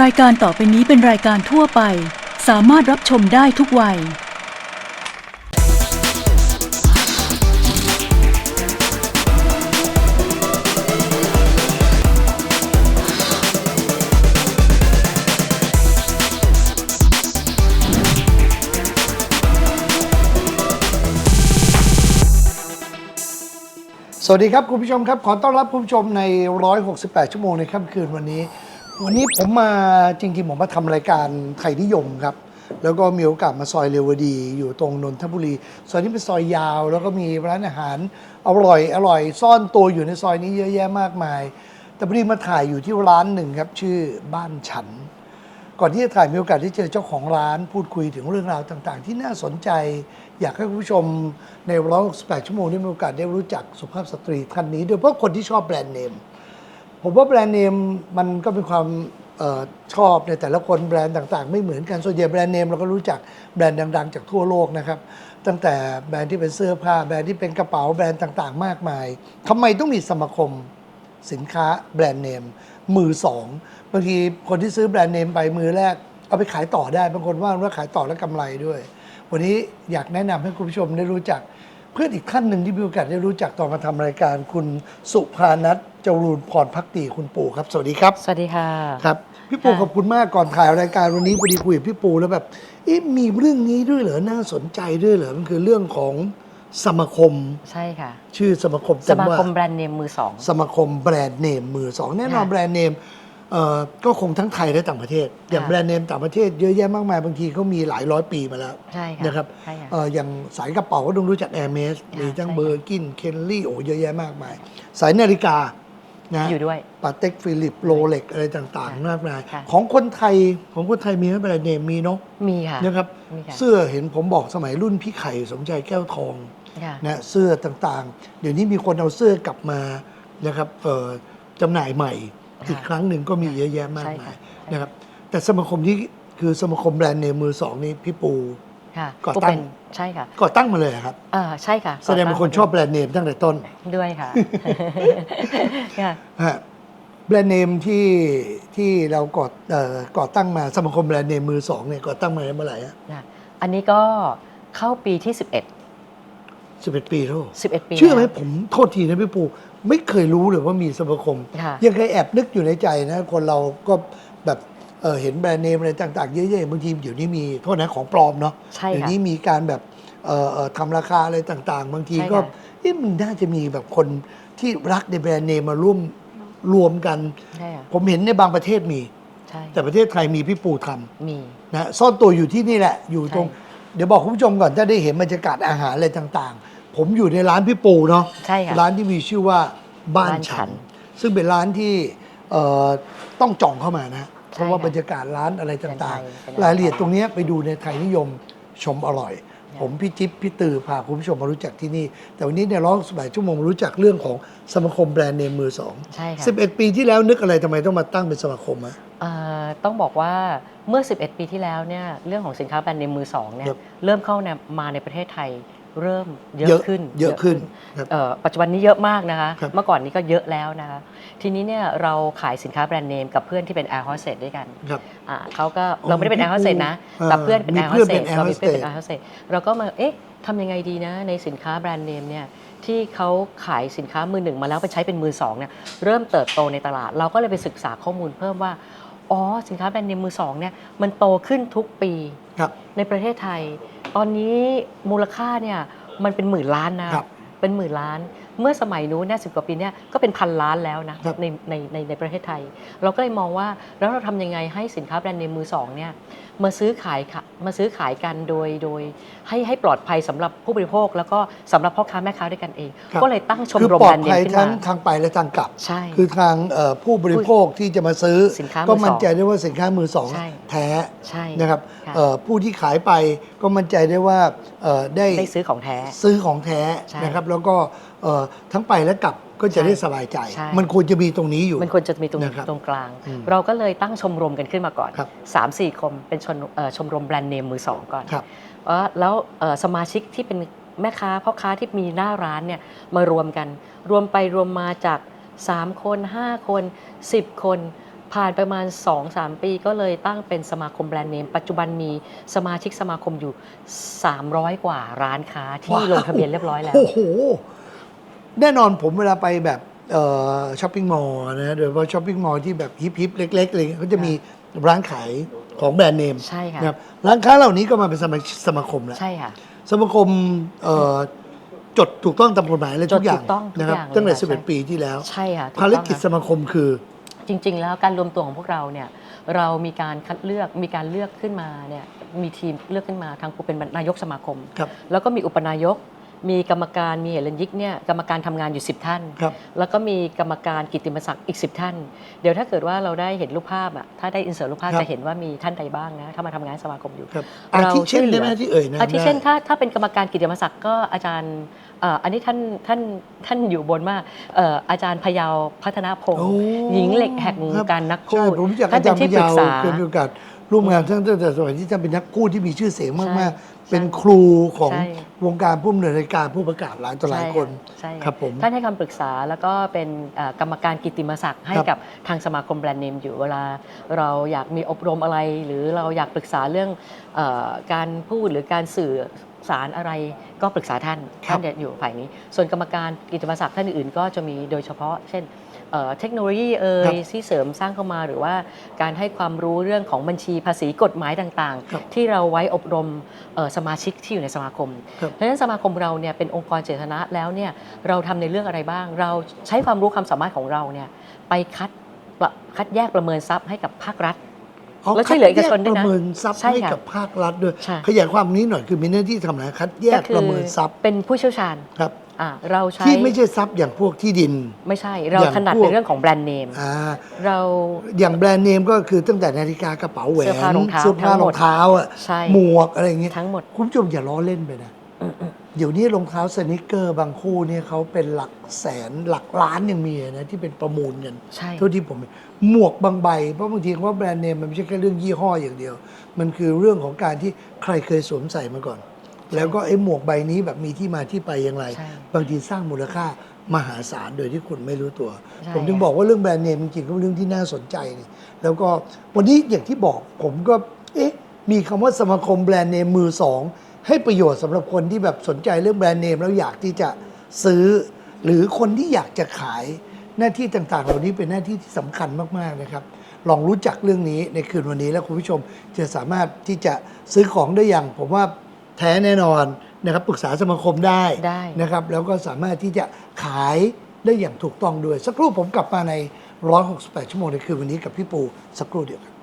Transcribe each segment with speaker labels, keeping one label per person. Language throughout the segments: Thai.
Speaker 1: รายการต่อไปนี้เป็นรายการทั่วไป สามารถรับชมได้ทุกวัย
Speaker 2: สวัสดีครับ คุณผู้ชมครับ ขอต้อนรับคุณผู้ชมใน 168 ชั่วโมงในค่ำคืนวันนี้ วันนี้ผมมาจริงๆ ผมมาทำรายการไทยนิยมครับ แล้วก็มีโอกาสมาซอยเรวดี อยู่ตรงนนทบุรี ซอยนี้เป็นซอยยาว แล้วก็มีร้านอาหารอร่อยอร่อย ซ่อนตัวอยู่ในซอยนี้เยอะแยะมากมาย แต่พอดีมาถ่ายอยู่ที่ร้านหนึ่งครับ ชื่อบ้านฉัน ก่อนที่จะถ่ายมีโอกาสได้เจอเจ้าของร้านพูดคุยถึงเรื่องราวต่างๆ ที่น่าสนใจ อยากให้คุณผู้ชมใน168ชั่วโมงได้มีโอกาสได้รู้จักสุภาพสตรีท่านนี้โดยเฉพาะคนที่ชอบแบรนด์เนม ผมว่าแบรนด์เนมมันก็เป็นความออชอบในแต่ละคนแบรนด์ต่าง ๆ ไม่เหมือนกันส่วนใหญ่แบรนด์เนมเราก็รู้จักแบรนด์ดัง ๆ จากทั่วโลกนะครับ ตั้งแต่แบรนด์ที่เป็นเสื้อผ้า แบรนด์ที่เป็นกระเป๋าแบรนด์ต่างๆ มากมายทำไมต้องมีสมาคมสินค้าแบรนด์เนมมือสองบางทีคนที่ซื้อแบรนด์เนมไปมือแรก เอาไปขายต่อได้บางคนว่าว่าขายต่อแล้วกำไรด้วย วันนี้อยากแนะนำให้คุณผู้ชมได้รู้จัก เพื่อนอีกท่านหนึ่งที่มีโอกาสได้รู้จักตอนมาทำรายการคุณสุภานัทเจารูนพรพักดีคุณปู่ครับ สวัสดีครับ
Speaker 3: สวัสดีค่ะ
Speaker 2: ครับ พี่ปู
Speaker 3: ค่ะ
Speaker 2: ขอบคุณมากก่อนถ่ายรายการวันนี้พอดีคุยกับพี่ปูแล้วแบบเอ๊ะมีเรื่องนี้ด้วยเหรอน่าสนใจด้วยเหรอมันคือเรื่องของสมาคม
Speaker 3: ใช่ค่ะ
Speaker 2: ชื่อสมาคม
Speaker 3: ส
Speaker 2: เต็ม
Speaker 3: มา
Speaker 2: ว่า
Speaker 3: คมแบรนด์เนมมือสอง
Speaker 2: สมาคมแบรนด์เนมมือสองแน่นอน
Speaker 3: ค่ะ
Speaker 2: แบรนด์เนม เอ่อก็คงทั้งไทยและต่างประเทศ อย่าง
Speaker 3: ค่ะ
Speaker 2: แบรนด์เนมต่างประเทศเยอะแยะมากมายบางทีเขามีหลายร้อยปีมาแล้ว
Speaker 3: ใช่ค่ะ
Speaker 2: นะครับ
Speaker 3: ใช่ค่ะ
Speaker 2: เอ่ออย่างสายกระเป๋าก็ต้องรู้จักแอร์เมส
Speaker 3: ค่ะ
Speaker 2: มีทั้ง
Speaker 3: ใช่ค่ะ
Speaker 2: เบอร์กินเคนลี่โอ้เยอะแยะมากมาย สายนาฬิกานะ
Speaker 3: อยู่ด้วย
Speaker 2: ปาเต็กฟิลิปโรเล็กอะไรต่าง
Speaker 3: ค่ะ
Speaker 2: ๆมากมาย
Speaker 3: ค่ะ
Speaker 2: ของคนไทยของคนไทยมีไหมแบรนด์เนมมีเนาะ
Speaker 3: มีค่ะ
Speaker 2: นะครับ
Speaker 3: มีค่ะ
Speaker 2: เสื้อเห็นผมบอกสมัยรุ่นพี่ไข่สมใจแก้วทอง
Speaker 3: ค่ะ
Speaker 2: นะเสื้อต่างๆ เดี๋ยวนี้มีคนเอาเสื้อกลับมานะครับเอ่อจำหน่ายใหม่
Speaker 3: ค่ะ
Speaker 2: อีกครั้งหนึ่งก็มีเยอะแยะมาก
Speaker 3: ใช่
Speaker 2: มา
Speaker 3: ค่ะ
Speaker 2: ย
Speaker 3: ใช่
Speaker 2: นะครับแต่สมาคมที่คือสมาคมแบรนด์เนมมือสองนี่พี่ปู
Speaker 3: ค่ะ
Speaker 2: ก่อ
Speaker 3: ผู้
Speaker 2: ตั้ง
Speaker 3: เป็นใช่ค่ะ
Speaker 2: ก่อตั้งมาเลยเหรอครับ
Speaker 3: เออใช่ค่ะ
Speaker 2: แสดงเป็นคนชอบแบรนด์เนมตั้งแต่ต้น
Speaker 3: ด้วยค่ะค่ะ
Speaker 2: ฮะแบรนด์เนมที่ที่เราก่อเอ่อก่อตั้งมาสมาคมแบรนด์เนมมือสองเนี่ยก่อตั้งมาเมื่อไหร่ฮะ
Speaker 3: ค่ะอันนี้ก็เข้าปีที่ 11
Speaker 2: สิบเอ็ดปีแล้ว
Speaker 3: 11 ปี
Speaker 2: เชื่อไหม
Speaker 3: แล้ว
Speaker 2: ผมโทษทีนะพี่ปู ไม่เคยรู้เลยว่ามีสมาคม
Speaker 3: ค่ะ
Speaker 2: ยังเคยแอบนึกอยู่ในใจนะ คนเราก็แบบเอ่อเห็นแบรนด์เนมอะไรต่างๆ เยอะๆบางทีเดี๋ยวนี้มีโทษนะของปลอมเนาะ
Speaker 3: ใช่
Speaker 2: เดี๋ยว
Speaker 3: ค่ะ
Speaker 2: นี้มีการแบบเอ่อเอ่อทำราคาอะไรต่างๆ บางที
Speaker 3: ใช่
Speaker 2: ก็
Speaker 3: ค่ะ
Speaker 2: เอ๊ะมันน่าจะมีแบบคนที่รักในแบรนด์เนมมาร่วมรวมกัน
Speaker 3: ใช่ค่ะ
Speaker 2: ผมเห็นในบางประเทศมี
Speaker 3: ใช่
Speaker 2: แต่ประเทศไทยมีพี่ปูทำ
Speaker 3: มี
Speaker 2: นะซ่อนตัวอยู่ที่นี่แหละอยู่ตรง
Speaker 3: ใช่
Speaker 2: เดี๋ยวบอกคุณผู้ชมก่อนถ้าได้เห็นบรรยากาศอาหารอะไรต่างๆ ผมอยู่ในร้านพี่ปูเนาะ
Speaker 3: ใช่ค่ะ
Speaker 2: ร้านที่มีชื่อว่าบ้าน
Speaker 3: บ้านฉั
Speaker 2: ฉัน
Speaker 3: น
Speaker 2: ซึ่งเป็นร้านที่เอ่อต้องจองเข้ามานะเพ
Speaker 3: ใช่
Speaker 2: ราะว่า
Speaker 3: ค่ะ
Speaker 2: บรรยากาศร้านอะไรต่าง
Speaker 3: เป็นไทยเป็น
Speaker 2: ๆรายละเอียดตรงเนี้ยไปดูในไทยนิยมชมอร่อย
Speaker 3: ค่ะ
Speaker 2: ผมพี่จิ๊บพี่ตือพาคุณผู้ชมมารู้จักที่นี่ แต่วันนี้ในร้อยสบายชั่วโมงรู้จักเรื่องของสมาคมแบรนด์เนมมือสอง
Speaker 3: ใช่ค่ะ
Speaker 2: สิบเอ็ดปีที่แล้วนึกอะไรทำไมต้องมาตั้งเป็นสมาคมอะ
Speaker 3: เอ่อต้องบอกว่าเมื่อ 11 ปีที่แล้วเนี่ยเรื่องของสินค้าแบรนด์เนมมือสองเนี่ย
Speaker 2: ครับ
Speaker 3: เริ่มเข้าเนี่ยมาในประเทศไทย เริ่มเย
Speaker 2: เย
Speaker 3: อะ
Speaker 2: อะ
Speaker 3: ขึ้น
Speaker 2: เยอะขึ้นครับ
Speaker 3: เอ่อปัจจุบันนี้เยอะมากนะคะ
Speaker 2: ครับ
Speaker 3: เมื่อก่อนนี้ก็เยอะแล้วนะคะ ทีนี้เนี่ยเราขายสินค้าแบรนด์เนมกับเพื่อนที่เป็นแอร์โฮสเตสด้วยกัน
Speaker 2: ครับ
Speaker 3: อ่าเขาก็
Speaker 2: อ๋อ
Speaker 3: เราไม่ได้เป็น
Speaker 2: พี่
Speaker 3: แอร์โฮสเตสนะ
Speaker 2: ปู
Speaker 3: แต่เพื่อนเป็น
Speaker 2: มี
Speaker 3: แอร์โฮ
Speaker 2: เพื่อ
Speaker 3: ส
Speaker 2: น
Speaker 3: เต
Speaker 2: เป็น
Speaker 3: ส
Speaker 2: air
Speaker 3: เรามีเพื่อนเป็น
Speaker 2: hostess
Speaker 3: แอร์โฮสเตสเราก็มาเอ๊ะทำยังไงดีนะในสินค้าแบรนด์เนมเนี่ยที่เขาขายสินค้ามือหนึ่งมาแล้วไปใช้เป็นมือสองเนี่ยเริ่มเติบโตในตลาด เราก็เลยไปศึกษาข้อมูลเพิ่มว่าอ๋อสินค้าแบรนด์เนมมือสองเนี่ยมันโตขึ้นทุกปี
Speaker 2: ครับ
Speaker 3: ในประเทศไทย ตอนนี้มูลค่าเนี่ยมันเป็นหมื่นล้านนะครับเป็นหมื่นล้าน เมื่อสมัยนู้นเนี่ยสิกว่าปีเนี่ยก็เป็นพันล้านแล้วนะครับในในในในประเทศไทย เราก็เลยมองว่าแล้วเราทำยังไงให้สินค้าแบรนด์เนมมือสองเนี่ยมาซื้อขายค่ะมาซื้อขายกันโดยโดย ให้ให้ปลอดภัยสำหรับผู้บริโภค แล้วก็สำหรับพ่อค้าแม่ค้าด้วยกันเอง
Speaker 2: ครับ
Speaker 3: ก็เลยตั้งชม
Speaker 2: คือ
Speaker 3: รม
Speaker 2: ปลอ
Speaker 3: แบร
Speaker 2: ด
Speaker 3: นด์เน
Speaker 2: ภั
Speaker 3: ม
Speaker 2: ย
Speaker 3: ขึ้น
Speaker 2: ทั้ง
Speaker 3: มา
Speaker 2: ทางไปและทางกลับ
Speaker 3: ใช่
Speaker 2: คือทางเอ่อผู้บริโภคที่จะมาซื้อ
Speaker 3: สินค้ามือ
Speaker 2: ก็
Speaker 3: สอง
Speaker 2: มั่นใจได้ว่าสินค้ามือสอง
Speaker 3: ใช่
Speaker 2: แท้
Speaker 3: ใช่
Speaker 2: นะครับ
Speaker 3: ค่ะ
Speaker 2: เอ่อผู้ที่ขายไปก็มั่นใจได้ว่าเอ่อได้
Speaker 3: ได้ซื้อของแท้
Speaker 2: ซื้อของแท้
Speaker 3: ใช่
Speaker 2: นะครับ แล้วก็เอ่อ ทั้งไปและกลับก็จะ
Speaker 3: ใช่
Speaker 2: ได้สบายใจ
Speaker 3: ใช่
Speaker 2: มันควรจะมีตรงนี้อยู่
Speaker 3: มันควรจะมีตรง
Speaker 2: นะครับ
Speaker 3: ตรงกลาง
Speaker 2: อืม
Speaker 3: เราก็เลยตั้งชมรมกันขึ้นมาก่อน
Speaker 2: ครับ
Speaker 3: สามสี่คนเป็นชนเอ่อชมรมแบรนด์เนมมือสองก่อน
Speaker 2: ครับ
Speaker 3: เอ่อแล้วเอ่อสมาชิกที่เป็นแม่ค้าพ่อค้าที่มีหน้าร้านเนี่ยมารวมกัน รวมไปรวมมาจาก 3 คน 5 คน 10 คน ผ่านประมาณ 2-3 ปีก็เลยตั้งเป็นสมาคมแบรนด์เนม ปัจจุบันมีสมาชิกสมาคมอยู่ 300 กว่าร้านค้าที่
Speaker 2: ว้าว
Speaker 3: ลงทะเบียนเรียบร้อยแล้ว
Speaker 2: โอ้โห แน่นอนผมเวลาไปแบบช้อปปิ้งมอลล์นะฮะโดยเฉพาะช้อปปิ้งมอลล์ที่แบบฮิปฮิปๆเล็กๆอะไรเงี้ยเขาจะมีร้านขายของแบรนด์เนม
Speaker 3: ใช่ค่ะ
Speaker 2: นะครับร้านค้าเหล่านี้ก็มาเป็นสมาชิกสมาคมแล้ว
Speaker 3: ใช่ค่ะ
Speaker 2: สมาคมเอ่อจดถูกต้องตามกฎหมายเลย
Speaker 3: จ
Speaker 2: ทุ
Speaker 3: ด
Speaker 2: กอย่าง
Speaker 3: ถูกต้องทุก
Speaker 2: นะครับ
Speaker 3: อย่างเลย
Speaker 2: ตั้งแต่
Speaker 3: ค่ะใช่
Speaker 2: 11ปีที่แล้ว
Speaker 3: ใช่ค่ะถู
Speaker 2: ภาร
Speaker 3: ต้อง
Speaker 2: กิจ
Speaker 3: ค่ะ
Speaker 2: สมาคมคือ
Speaker 3: จริง ๆ แล้วการรวมตัวของพวกเราเนี่ยเรามีการคัดเลือกมีการเลือกขึ้นมาเนี่ยมีทีมเลือกขึ้นมาทางครูเป็นนายกสมาคม
Speaker 2: ครับ
Speaker 3: แล้วก็มีอุปนายก มีกรรมการมีเหรัญยิกเนี่ยกรรมการทำงานอยู่ 10 ท่าน
Speaker 2: ครับ
Speaker 3: แล้วก็มีกรรมการกิตติมศักดิ์อีก 10 ท่าน เดี๋ยวถ้าเกิดว่าเราได้เห็นรูปภาพอะถ้าได้อินเสิร์ตรูปภาพ
Speaker 2: ครับ
Speaker 3: จะเห็นว่ามีท่านใดบ้างนะถ้ามาทำงานสมาคมอยู่
Speaker 2: ครับอาทิเช่นได้ไหมที่เอ่ยนะ
Speaker 3: อาทิเช่น
Speaker 2: ได้
Speaker 3: ถ้าถ้าเป็นกรรมการกิตติมศักดิ์ก็อาจารย์เอ่ออันนี้ท่านท่านท่านอยู่บนมากเอ่ออาจารย์พยาวพัฒนาพงศ์
Speaker 2: โอ้
Speaker 3: หญิงเหล็กแห่งวงการนักพู
Speaker 2: ใช่
Speaker 3: ด
Speaker 2: ผมรู้จัก
Speaker 3: ท่า
Speaker 2: อานจารย์พ
Speaker 3: เป็นที่ปรึ
Speaker 2: ยากว
Speaker 3: ษา
Speaker 2: เคยมีโอกาสร่วมงานตั้งแต่สมัยที่ท่านเป็นนักกู้ที่มีชื่อเสียง
Speaker 3: ใช่
Speaker 2: มากๆ เป็นครูของ
Speaker 3: ใช่
Speaker 2: วงการผู้อำนวยรายการผู้ประกาศหลายต่อหลายคน
Speaker 3: ใช่ะ
Speaker 2: ครับผม
Speaker 3: ท่านให้คำปรึกษาแล้วก็เป็นเอ่อกรรมการกิตติมศักดิ์ให้
Speaker 2: ครับ
Speaker 3: กับทางสมาคมแบรนด์เนมอยู่เวลาเราอยากมีอบรมอะไร หรือเราอยากปรึกษาเรื่องเออการพูดหรือการสื่อสารอะไรก็ปรึกษาท่าน
Speaker 2: ครับ
Speaker 3: ท่านจะอยู่ฝ่ายนี้ ส่วนกรรมการกิตติมศักดิ์ท่านอื่นๆก็จะมีโดยเฉพาะ เช่น เอ่อเทคโนโลยีเอ่
Speaker 2: ครั
Speaker 3: ย
Speaker 2: บ
Speaker 3: ที่เสริมสร้างเข้ามาหรือว่าการให้ความรู้เรื่องของบัญชีภาษีกฎหมายต่าง
Speaker 2: ครับ
Speaker 3: ๆที่เราไว้อบรมเอ่อสมาชิกที่อยู่ในสมาคม
Speaker 2: ครับ
Speaker 3: เพราะฉะนั้นสมาคมเราเนี่ยเป็นองค์กรเจตนะแล้วเนี่ยเราทำในเรื่องอะไรบ้าง เราใช้ความรู้ความสามารถของเราเนี่ยไปคัดประคัดแยกประเมินทรัพย์ให้กับภาครัฐแล้วช่วยเหลือเอกชนด้วยนะ
Speaker 2: คัแประเมินทรัพย์
Speaker 3: ใช่
Speaker 2: ให้
Speaker 3: ค่ะ
Speaker 2: กับภาครัฐด้วย
Speaker 3: ใช่
Speaker 2: ขยายความนี้หน่อยคือมีหน้าที่ทำอะไรคัดแยกประเมินทรัพย์
Speaker 3: เป็นผู้เชี่ยวชาญ
Speaker 2: ครับ
Speaker 3: อ่าเราใช้
Speaker 2: ที่ไม่ใช่ทรัพย์อย่างพวกที่ดิน
Speaker 3: ไม่ใช่ เรา
Speaker 2: อย่าง
Speaker 3: ถนัด
Speaker 2: พวก
Speaker 3: ในเรื่องของแบรนด์เนม
Speaker 2: อ่า
Speaker 3: เรา
Speaker 2: อย่างแบรนด์เนมก็คือตั้งแต่นาฬิกากระเป๋าแหวน
Speaker 3: เสื้อผ้ารองเท้า
Speaker 2: เสื้อผ้า
Speaker 3: ทั้งห
Speaker 2: ร
Speaker 3: ม
Speaker 2: อ
Speaker 3: ด
Speaker 2: งเท้าอะ
Speaker 3: ใช่
Speaker 2: หมวกอะไรอย่างเงี้ย
Speaker 3: ทั้งหมด
Speaker 2: คุณผู้ชมอย่าล้อเล่นไปนะ เดี๋ยวนี้รองเท้าสนิเกอร์บางคู่เนี่ยเขาเป็นหลักแสนหลักล้านยังมีนะที่เป็นประมูลกัน
Speaker 3: ใช่
Speaker 2: เท่าที่ผมเห็นหมวกบางใบ เพราะบางทีว่าแบรนด์เนมมันไม่ใช่แค่เรื่องยี่ห้ออย่างเดียว มันคือเรื่องของการที่ใครเคยสวมใส่มาก่อน แล้วก็ไอ้หมวกใบนี้แบบมีที่มาที่ไปอย่างไร
Speaker 3: ใช่
Speaker 2: บางทีสร้างมูลค่ามหาศาลโดยที่คุณไม่รู้ตัว
Speaker 3: ใช่
Speaker 2: ผมถึงบอกว่าเรื่องแบรนด์เนมจริงๆก็เป็นเรื่องที่น่าสนใจนี่แล้วก็วันนี้อย่างที่บอกผมก็เอ๊ะมีคำว่าสมาคมแบรนด์เนมมือสองให้ประโยชน์สำหรับคนที่แบบสนใจเรื่องแบรนด์เนมแล้วอยากที่จะซื้อ หรือคนที่อยากจะขายหน้าที่ต่างๆ เหล่านี้เป็นหน้าที่ที่สำคัญมากๆนะครับ ลองรู้จักเรื่องนี้ในคืนวันนี้แล้วคุณผู้ชมจะสามารถที่จะซื้อของได้อย่าง ผมว่า แท้แน่นอนนะครับปรึกษาสมาคมได้
Speaker 3: ได้
Speaker 2: นะครับแล้วก็สามารถที่จะขายได้อย่างถูกต้องด้วย สักครู่ผมกลับมาใน 168 ชั่วโมงในคืนวันนี้กับพี่ปูสักครู่เดียวครับ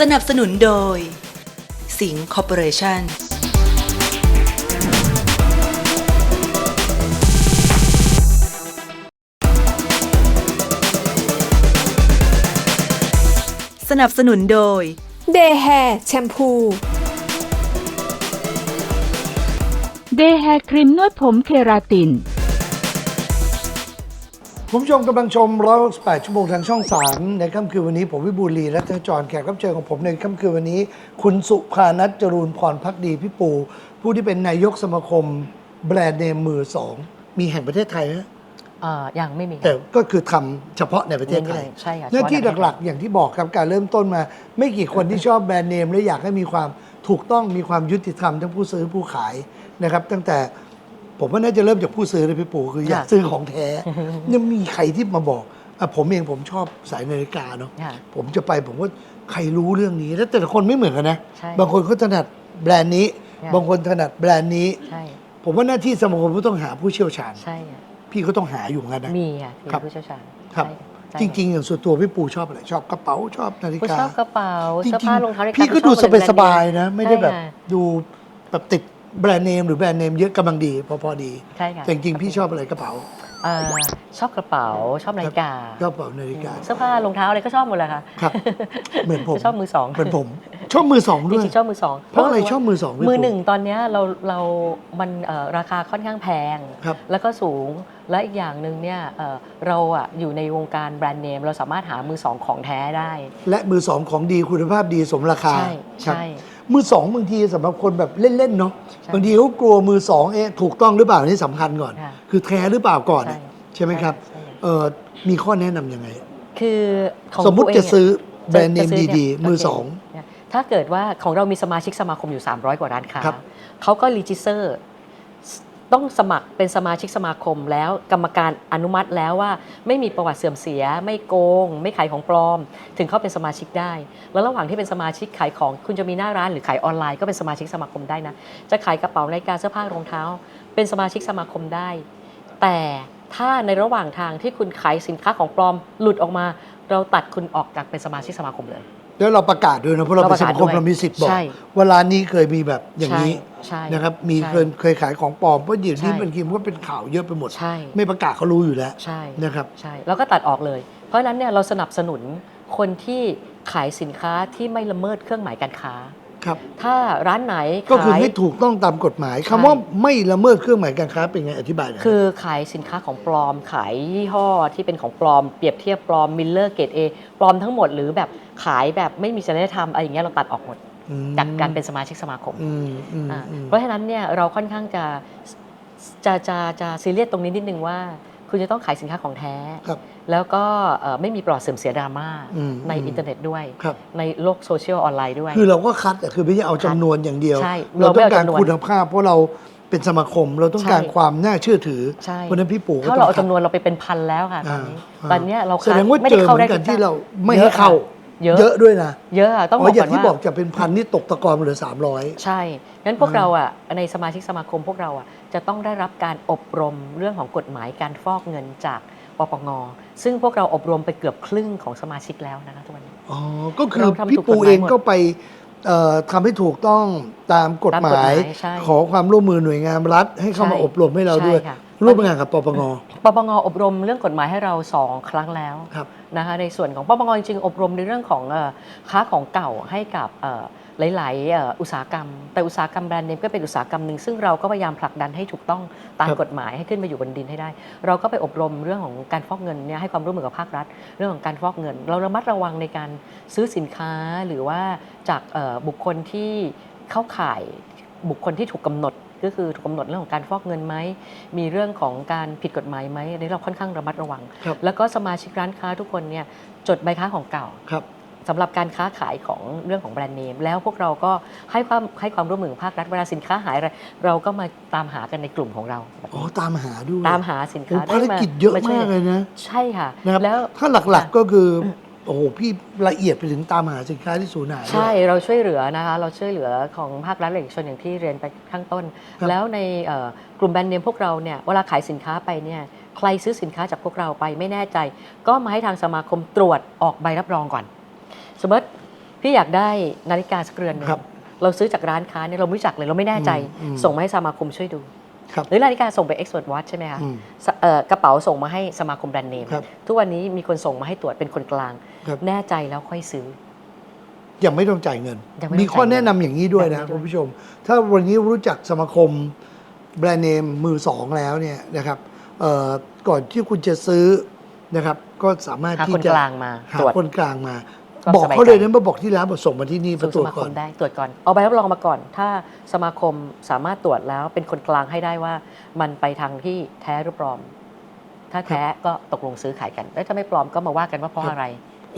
Speaker 4: สนับสนุนโดย สิงห์คอร์ปอเรชั่น สนับสนุนโดย
Speaker 5: เดย์แฮร์แชมพู
Speaker 1: เดย์แฮร์ครีมนวดผมเคราติน
Speaker 2: คุณผู้ชมกำลังชม168ชั่วโมงทางช่อง 3 ในค่ำคืนวันนี้ ผมวิบูลย์ลีรัตนจรแขกรับเชิญของผมในค่ำคืนวันนี้ คุณสุภานัทจรูนพรพักดีพี่ปู ผู้ที่เป็นนายกสมาคม แบรนด์เนมมือสอง มีแห่งประเทศไทยนะ
Speaker 3: เอ่อยังไม่มี
Speaker 2: แต่ก็คือทำเฉพาะในประเทศไทย
Speaker 3: ใช่ค่ะ
Speaker 2: หน้าที่
Speaker 3: เฉพาะในประเทศ
Speaker 2: หลักๆ อย่างที่บอกครับการเริ่มต้นมา ไม่กี่คนที่ชอบแบรนด์เนมและอยากให้มีความถูกต้องมีความยุติธรรมทั้งผู้ซื้อผู้ขาย นะครับ ตั้งแต่ผมว่าน่าจะเริ่มจากผู้ซื้อเลยพี่ปู่คืออยาก
Speaker 3: ค่ะ
Speaker 2: ซื้อของแท้ยังมีใครที่มาบอกอะผมเองผมชอบสายนาฬิกาเนาะ
Speaker 3: ค่ะ
Speaker 2: ผมจะไปผมว่าใครรู้เรื่องนี้แล้วแต่ละคนไม่เหมือนกันนะ
Speaker 3: ใช่
Speaker 2: บางคนเขาถนัดแบรนด์นี้
Speaker 3: ค่ะ
Speaker 2: บางคนถนัดแบรนด์นี้
Speaker 3: ใช่
Speaker 2: ผมว่าหน้าที่สมาคมก็ต้องหาผู้เชี่ยวชาญ
Speaker 3: ใช่ค่ะ
Speaker 2: พี่ก็ต้องหาอยู่เหมือนกันนะ
Speaker 3: มีค่ะมี
Speaker 2: ครับ
Speaker 3: ผู้เชี่ยวชาญ
Speaker 2: ครับ
Speaker 3: ใช่ใช่
Speaker 2: จริง ๆ อย่างส่วนตัวพี่ปูชอบอะไรชอบกระเป๋าชอบนาฬิ
Speaker 3: ผู้
Speaker 2: กา
Speaker 3: ชอบกระเป๋า
Speaker 2: จริ
Speaker 3: เสื้อผ้ารองเท้าใน
Speaker 2: พี่ก็ดูสบายๆนะ ไม่ได้แบบ
Speaker 3: ใช่ค่ะ
Speaker 2: ดูแบบติด แบรนด์เนมหรือแบรนด์เนมเยอะกำลังดี พอพอดี
Speaker 3: ใช่ค่ะ
Speaker 2: แต่จริงๆพี่ชอบอะไรกระเป๋า
Speaker 3: อ่าชอบกระเป๋าชอบนาฬิกา
Speaker 2: ชอบกระเป๋านาฬิกา
Speaker 3: เสื้อผ้ารองเท้าอะไรก็ชอบหมดเลยค่ะ
Speaker 2: ครับ เหมือนผม
Speaker 3: ชอบมือสอง
Speaker 2: เหมือนผม ชอบมือสอง
Speaker 3: จ
Speaker 2: ด้วย
Speaker 3: ริงๆชอบมือสอง
Speaker 2: เพราะอะไรชอบมือสองพี่
Speaker 3: มือ
Speaker 2: ปู
Speaker 3: หนึ่งตอนเนี้ยเราเรามันเอ่อราคาค่อนข้างแพง
Speaker 2: ครับ
Speaker 3: แล้วก็สูงและอีกอย่างหนึ่งเนี่ยเอ่อเราอะอยู่ในวงการแบรนด์เนมเราสามารถหามือสองของแท้ได้
Speaker 2: และมือสองของดีคุณภาพดีสมราคา
Speaker 3: ใช่
Speaker 2: ครับ
Speaker 3: ใช่
Speaker 2: มือสองบางทีสำหรับคนแบบเล่นๆเนาะ
Speaker 3: ใช่
Speaker 2: บางทีเขากลัวมือสองเอ๊ะถูกต้องหรือเปล่านี่สำคัญก่อน
Speaker 3: ค่ะ
Speaker 2: คือแท้หรือเปล่าก่อน
Speaker 3: ใช่
Speaker 2: ใช่ไหมครับ
Speaker 3: ใช่ใช่
Speaker 2: เออมีข้อแนะนำยังไง
Speaker 3: คือของ
Speaker 2: สมมุติ
Speaker 3: ตัวเง
Speaker 2: จะซื้อแบรนด์เนม
Speaker 3: จะซื้
Speaker 2: ดี
Speaker 3: ย
Speaker 2: ๆมือ
Speaker 3: โเค
Speaker 2: สอง
Speaker 3: เนี่ยถ้าเกิดว่าของเรามีสมาชิกสมาคมอยู่ 300 กว่าร้านค้า
Speaker 2: ครับ
Speaker 3: เขาก็รีจิสเตอร์ ต้องสมัครเป็นสมาชิกสมาคมแล้วกรรมการอนุมัติแล้วว่า ไม่มีประวัติเสื่อมเสีย ไม่โกง ไม่ขายของปลอม ถึงเข้าเป็นสมาชิกได้ แล้วระหว่างที่เป็นสมาชิกขายของคุณจะมีหน้าร้านหรือขายออนไลน์ก็เป็นสมาชิกสมาคมได้นะ จะขายกระเป๋านาฬิกาเสื้อผ้ารองเท้า เป็นสมาชิกสมาคมได้ แต่ถ้าในระหว่างทางที่คุณขายสินค้าของปลอมหลุดออกมา เราตัดคุณออกจากเป็นสมาชิกสมาคมเลย
Speaker 2: แล้วเราประกาศด้วยนะเพราะเราเป็นสมาคม
Speaker 3: เราประกาศด้วย
Speaker 2: เรามีสิทธิ์บอก
Speaker 3: ใช่
Speaker 2: ว่าร้านนี้เคยมีแบบอย่างนี้
Speaker 3: ใช่
Speaker 2: นะครับ มี
Speaker 3: ใช่
Speaker 2: เคยเคยขายของปลอมเพราะเดี๋ยวนี้
Speaker 3: ใช่
Speaker 2: บางทีมันก็เป็นข่าวเยอะไปหมด
Speaker 3: ใช่
Speaker 2: ไม่ประกาศเขารู้อยู่แล้ว
Speaker 3: ใช่
Speaker 2: นะครับ
Speaker 3: ใช่แล้วก็ตัดออกเลย เพราะฉะนั้นเนี่ยเราสนับสนุนคนที่ขายสินค้าที่ไม่ละเมิดเครื่องหมายการค้า
Speaker 2: ครับ
Speaker 3: ถ้าร้านไหน
Speaker 2: ก็คือ
Speaker 3: ขาย
Speaker 2: ให้ถูกต้องตามกฎหมาย
Speaker 3: ใช่
Speaker 2: คำว่าไม่ละเมิดเครื่องหมายการค้าเป็นไงอธิบายหน่อย
Speaker 3: คือขายสินค้าของปลอม ขายยี่ห้อที่เป็นของปลอม เปรียบเทียบปลอมมิลเลอร์เกตเอปลอมทั้งหมดหรือแบบ ขายแบบไม่มีจริยธรรมอะไรอย่างเงี้ยเราตัดออกหมด
Speaker 2: ม
Speaker 3: จากการเป็นสมาชิกสมาคม
Speaker 2: อืมอืม
Speaker 3: อ่า
Speaker 2: อืม
Speaker 3: เพราะฉะนั้นเนี่ยเราค่อนข้างจะจะจะจะซีเรียสตรงนี้นิดนึงว่า คุณจะต้องขายสินค้าของแท้
Speaker 2: ครับ
Speaker 3: แล้วก็เอ่อไม่มีปลอดเสื่อมเสียดราม่า
Speaker 2: อืม
Speaker 3: ใน
Speaker 2: อืม
Speaker 3: อินเทอร์เน็ตด้วย
Speaker 2: ครับ
Speaker 3: ในโลกโซเชียลออนไลน์ด้วย
Speaker 2: คือเราก็คัดอะคือไม่ใช่เอาจำนวนอย่างเดียว
Speaker 3: ใช่
Speaker 2: เรา
Speaker 3: เราไม่
Speaker 2: ต้อง
Speaker 3: เอา
Speaker 2: การ
Speaker 3: จำนวน
Speaker 2: คุณภาพเพราะเราเป็นสมาคมเราต้องการ
Speaker 3: ใช่
Speaker 2: ความน่าเชื่อถือ
Speaker 3: ใช่
Speaker 2: เพราะฉะนั้นพี่ปู่ก็
Speaker 3: ถ้า
Speaker 2: ต้
Speaker 3: เรา
Speaker 2: อง
Speaker 3: เอา
Speaker 2: คัด
Speaker 3: จำนวนเราไปเป็นพันแล้วค่ะตอนนี้าตอนเนี้ยเรา
Speaker 2: แสดงว่า
Speaker 3: ไม่
Speaker 2: เจ
Speaker 3: ได้
Speaker 2: อเห
Speaker 3: เข้า
Speaker 2: มือ
Speaker 3: ได้
Speaker 2: นกัน
Speaker 3: ทุ
Speaker 2: ที่
Speaker 3: จ้
Speaker 2: เราไม่ให้เข้า
Speaker 3: เยอะ
Speaker 2: เยอะด้วยนะ
Speaker 3: เยอะอะต้อง
Speaker 2: อ๋
Speaker 3: บ
Speaker 2: อ
Speaker 3: อก
Speaker 2: อ
Speaker 3: ก่
Speaker 2: ย่า
Speaker 3: องน
Speaker 2: ที่
Speaker 3: ว่า
Speaker 2: บอกจะเป็นพันนี่ตกตะกอนเหลือสามร้อย
Speaker 3: ใช่ งั้นพวกเราอะในสมาชิกสมาคมพวกเราอะจะต้องได้รับการอบรมเรื่องของกฎหมายการฟอกเงินจากปปง ซึ่งพวกเราอบรมไปเกือบครึ่งของสมาชิกแล้วนะคะทุกวันนี้
Speaker 2: อ๋อ ก็คือ
Speaker 3: เราทำ
Speaker 2: พี่
Speaker 3: ถูก
Speaker 2: ปู
Speaker 3: กฎหมาย
Speaker 2: เอง
Speaker 3: หมด
Speaker 2: ก็ไปเอ่อทำให้ถูกต้องตามกฎห
Speaker 3: ตามกฎห
Speaker 2: มามา
Speaker 3: ยยใช่
Speaker 2: ขอความร่วมมือหน่วยงานรัฐให้เข้ามา
Speaker 3: ใช่
Speaker 2: อบรมให้เราด้วย
Speaker 3: ใช่ค่ะ
Speaker 2: ร่วมงานกับปปง
Speaker 3: ปปงอบรมเรื่องกฎหมายให้เราสองครั้งแล้ว
Speaker 2: ครับ
Speaker 3: นะคะในส่วนของปปงจริงๆอบรมในเรื่องของเอ่อค้าของเก่าให้กับเอ่อหลายๆเอ่ออุตสาหกรรม แต่อุตสาหกรรมแบรนด์เนมก็เป็นอุตสาหกรรมหนึ่งซึ่งเราก็พยายามผลักดันให้ถูกต้องตาม
Speaker 2: ครับ
Speaker 3: กฎหมายให้ขึ้นมาอยู่บนดินให้ได้ เราก็ไปอบรมเรื่องของการฟอกเงินเนี่ยให้ความร่วมมือกับภาครัฐ เรื่องของการฟอกเงิน เราระมัดระวังในการซื้อสินค้าหรือว่าจากเอ่อบุคคลที่เข้าข่ายบุคคลที่ถูกกำหนด ก็คือถูกกำหนดเรื่องของการฟอกเงินไหม มีเรื่องของการผิดกฎหมายไหมอันนี้เราค่อนข้างระมัดระวัง
Speaker 2: ครับ
Speaker 3: แล้วก็สมาชิกร้านค้าทุกคนเนี่ยจดใบค้าของเก่า
Speaker 2: ครับ
Speaker 3: สำหรับการค้าขายของเรื่องของแบรนด์เนม แล้วพวกเราก็ให้ความให้ความร่วมมือกับภาครัฐเวลาสินค้าหายอะไรเราก็มาตามหากันในกลุ่มของเรา
Speaker 2: อ๋อตามหาด้วย
Speaker 3: ตามหาสิน
Speaker 2: โอ้
Speaker 3: ค้า
Speaker 2: ภารกิจเยอะ
Speaker 3: ช่ว
Speaker 2: มากเลยนะ
Speaker 3: ใช่ค่ะ
Speaker 2: นะครับ
Speaker 3: แล้ว
Speaker 2: ถ้าหลักๆก็คือ โอ้โหพี่ละเอียดไปถึงตามหาสินค้าที่สูญหายด้วย
Speaker 3: ใช่เราช่วยเหลือนะคะ เราช่วยเหลือของภาครัฐและเอกชนอย่างที่เรียนไปข้างต้น
Speaker 2: ครับ
Speaker 3: แล้วในเอ่อกลุ่มแบรนด์เนมพวกเราเนี่ยเวลาขายสินค้าไปเนี่ยใครซื้อสินค้าจากพวกเราไปไม่แน่ใจ ก็มาให้ทางสมาคมตรวจออกใบรับรองก่อน สมมติพี่อยากได้นาฬิกาสักเรือนหนึง
Speaker 2: ครับ
Speaker 3: เราซื้อจากร้านค้าเนี่ยเราไม่รู้จักเลยเราไม่แน่ใจ
Speaker 2: อืมอืม
Speaker 3: ส่งมาให้สมาคมช่วยดู
Speaker 2: ครับ
Speaker 3: หรือนาฬิกาส่งไป Expert Watch ใช่ไหมคะ
Speaker 2: อืม
Speaker 3: สเอ่อกระเป๋าส่งมาให้สมาคมแบรนด์เนม
Speaker 2: ครับ
Speaker 3: ทุกวันนี้มีคนส่งมาให้ตรวจเป็นคนกลาง
Speaker 2: ครับ
Speaker 3: แน่ใจแล้วค่อยซื้อ
Speaker 2: ยังไม่ต้องจ่ายเงิน
Speaker 3: ยังไม่ต้อง
Speaker 2: มีข้อ
Speaker 3: จ่ายเงิน
Speaker 2: แนะนำอย่างนี้ด้วยนะ
Speaker 3: แบบนี้ด้วย
Speaker 2: คุณผู้ชม ถ้าวันนี้รู้จักสมาคมแบรนด์เนมมือสองแล้วเนี่ยนะครับเอ่อก่อนที่คุณจะซื้อนะครับ ก็สามารถ
Speaker 3: หา
Speaker 2: ที่
Speaker 3: คน
Speaker 2: จะ
Speaker 3: กลางมา
Speaker 2: หา
Speaker 3: ตรวจ
Speaker 2: คนกลางมา
Speaker 3: ก็
Speaker 2: บอก
Speaker 3: สบาย
Speaker 2: เขาเลย
Speaker 3: ใจ
Speaker 2: นะมาบอกที่ร้านบอกส่งมาที่นี่มา
Speaker 3: สู่
Speaker 2: ต
Speaker 3: ส
Speaker 2: รวจ
Speaker 3: มาค
Speaker 2: ก่อน
Speaker 3: มได้ตรวจก่อน เอาใบรับรองมาก่อน ถ้าสมาคมสามารถตรวจแล้วเป็นคนกลางให้ได้ว่า มันไปทางที่แท้หรือปลอม ถ้าแท้ก็ตกลงซื้อขายกันแล้วถ้าไม่ปลอมก็มาว่ากันว่าเพราะ
Speaker 2: ครับ
Speaker 3: อะไร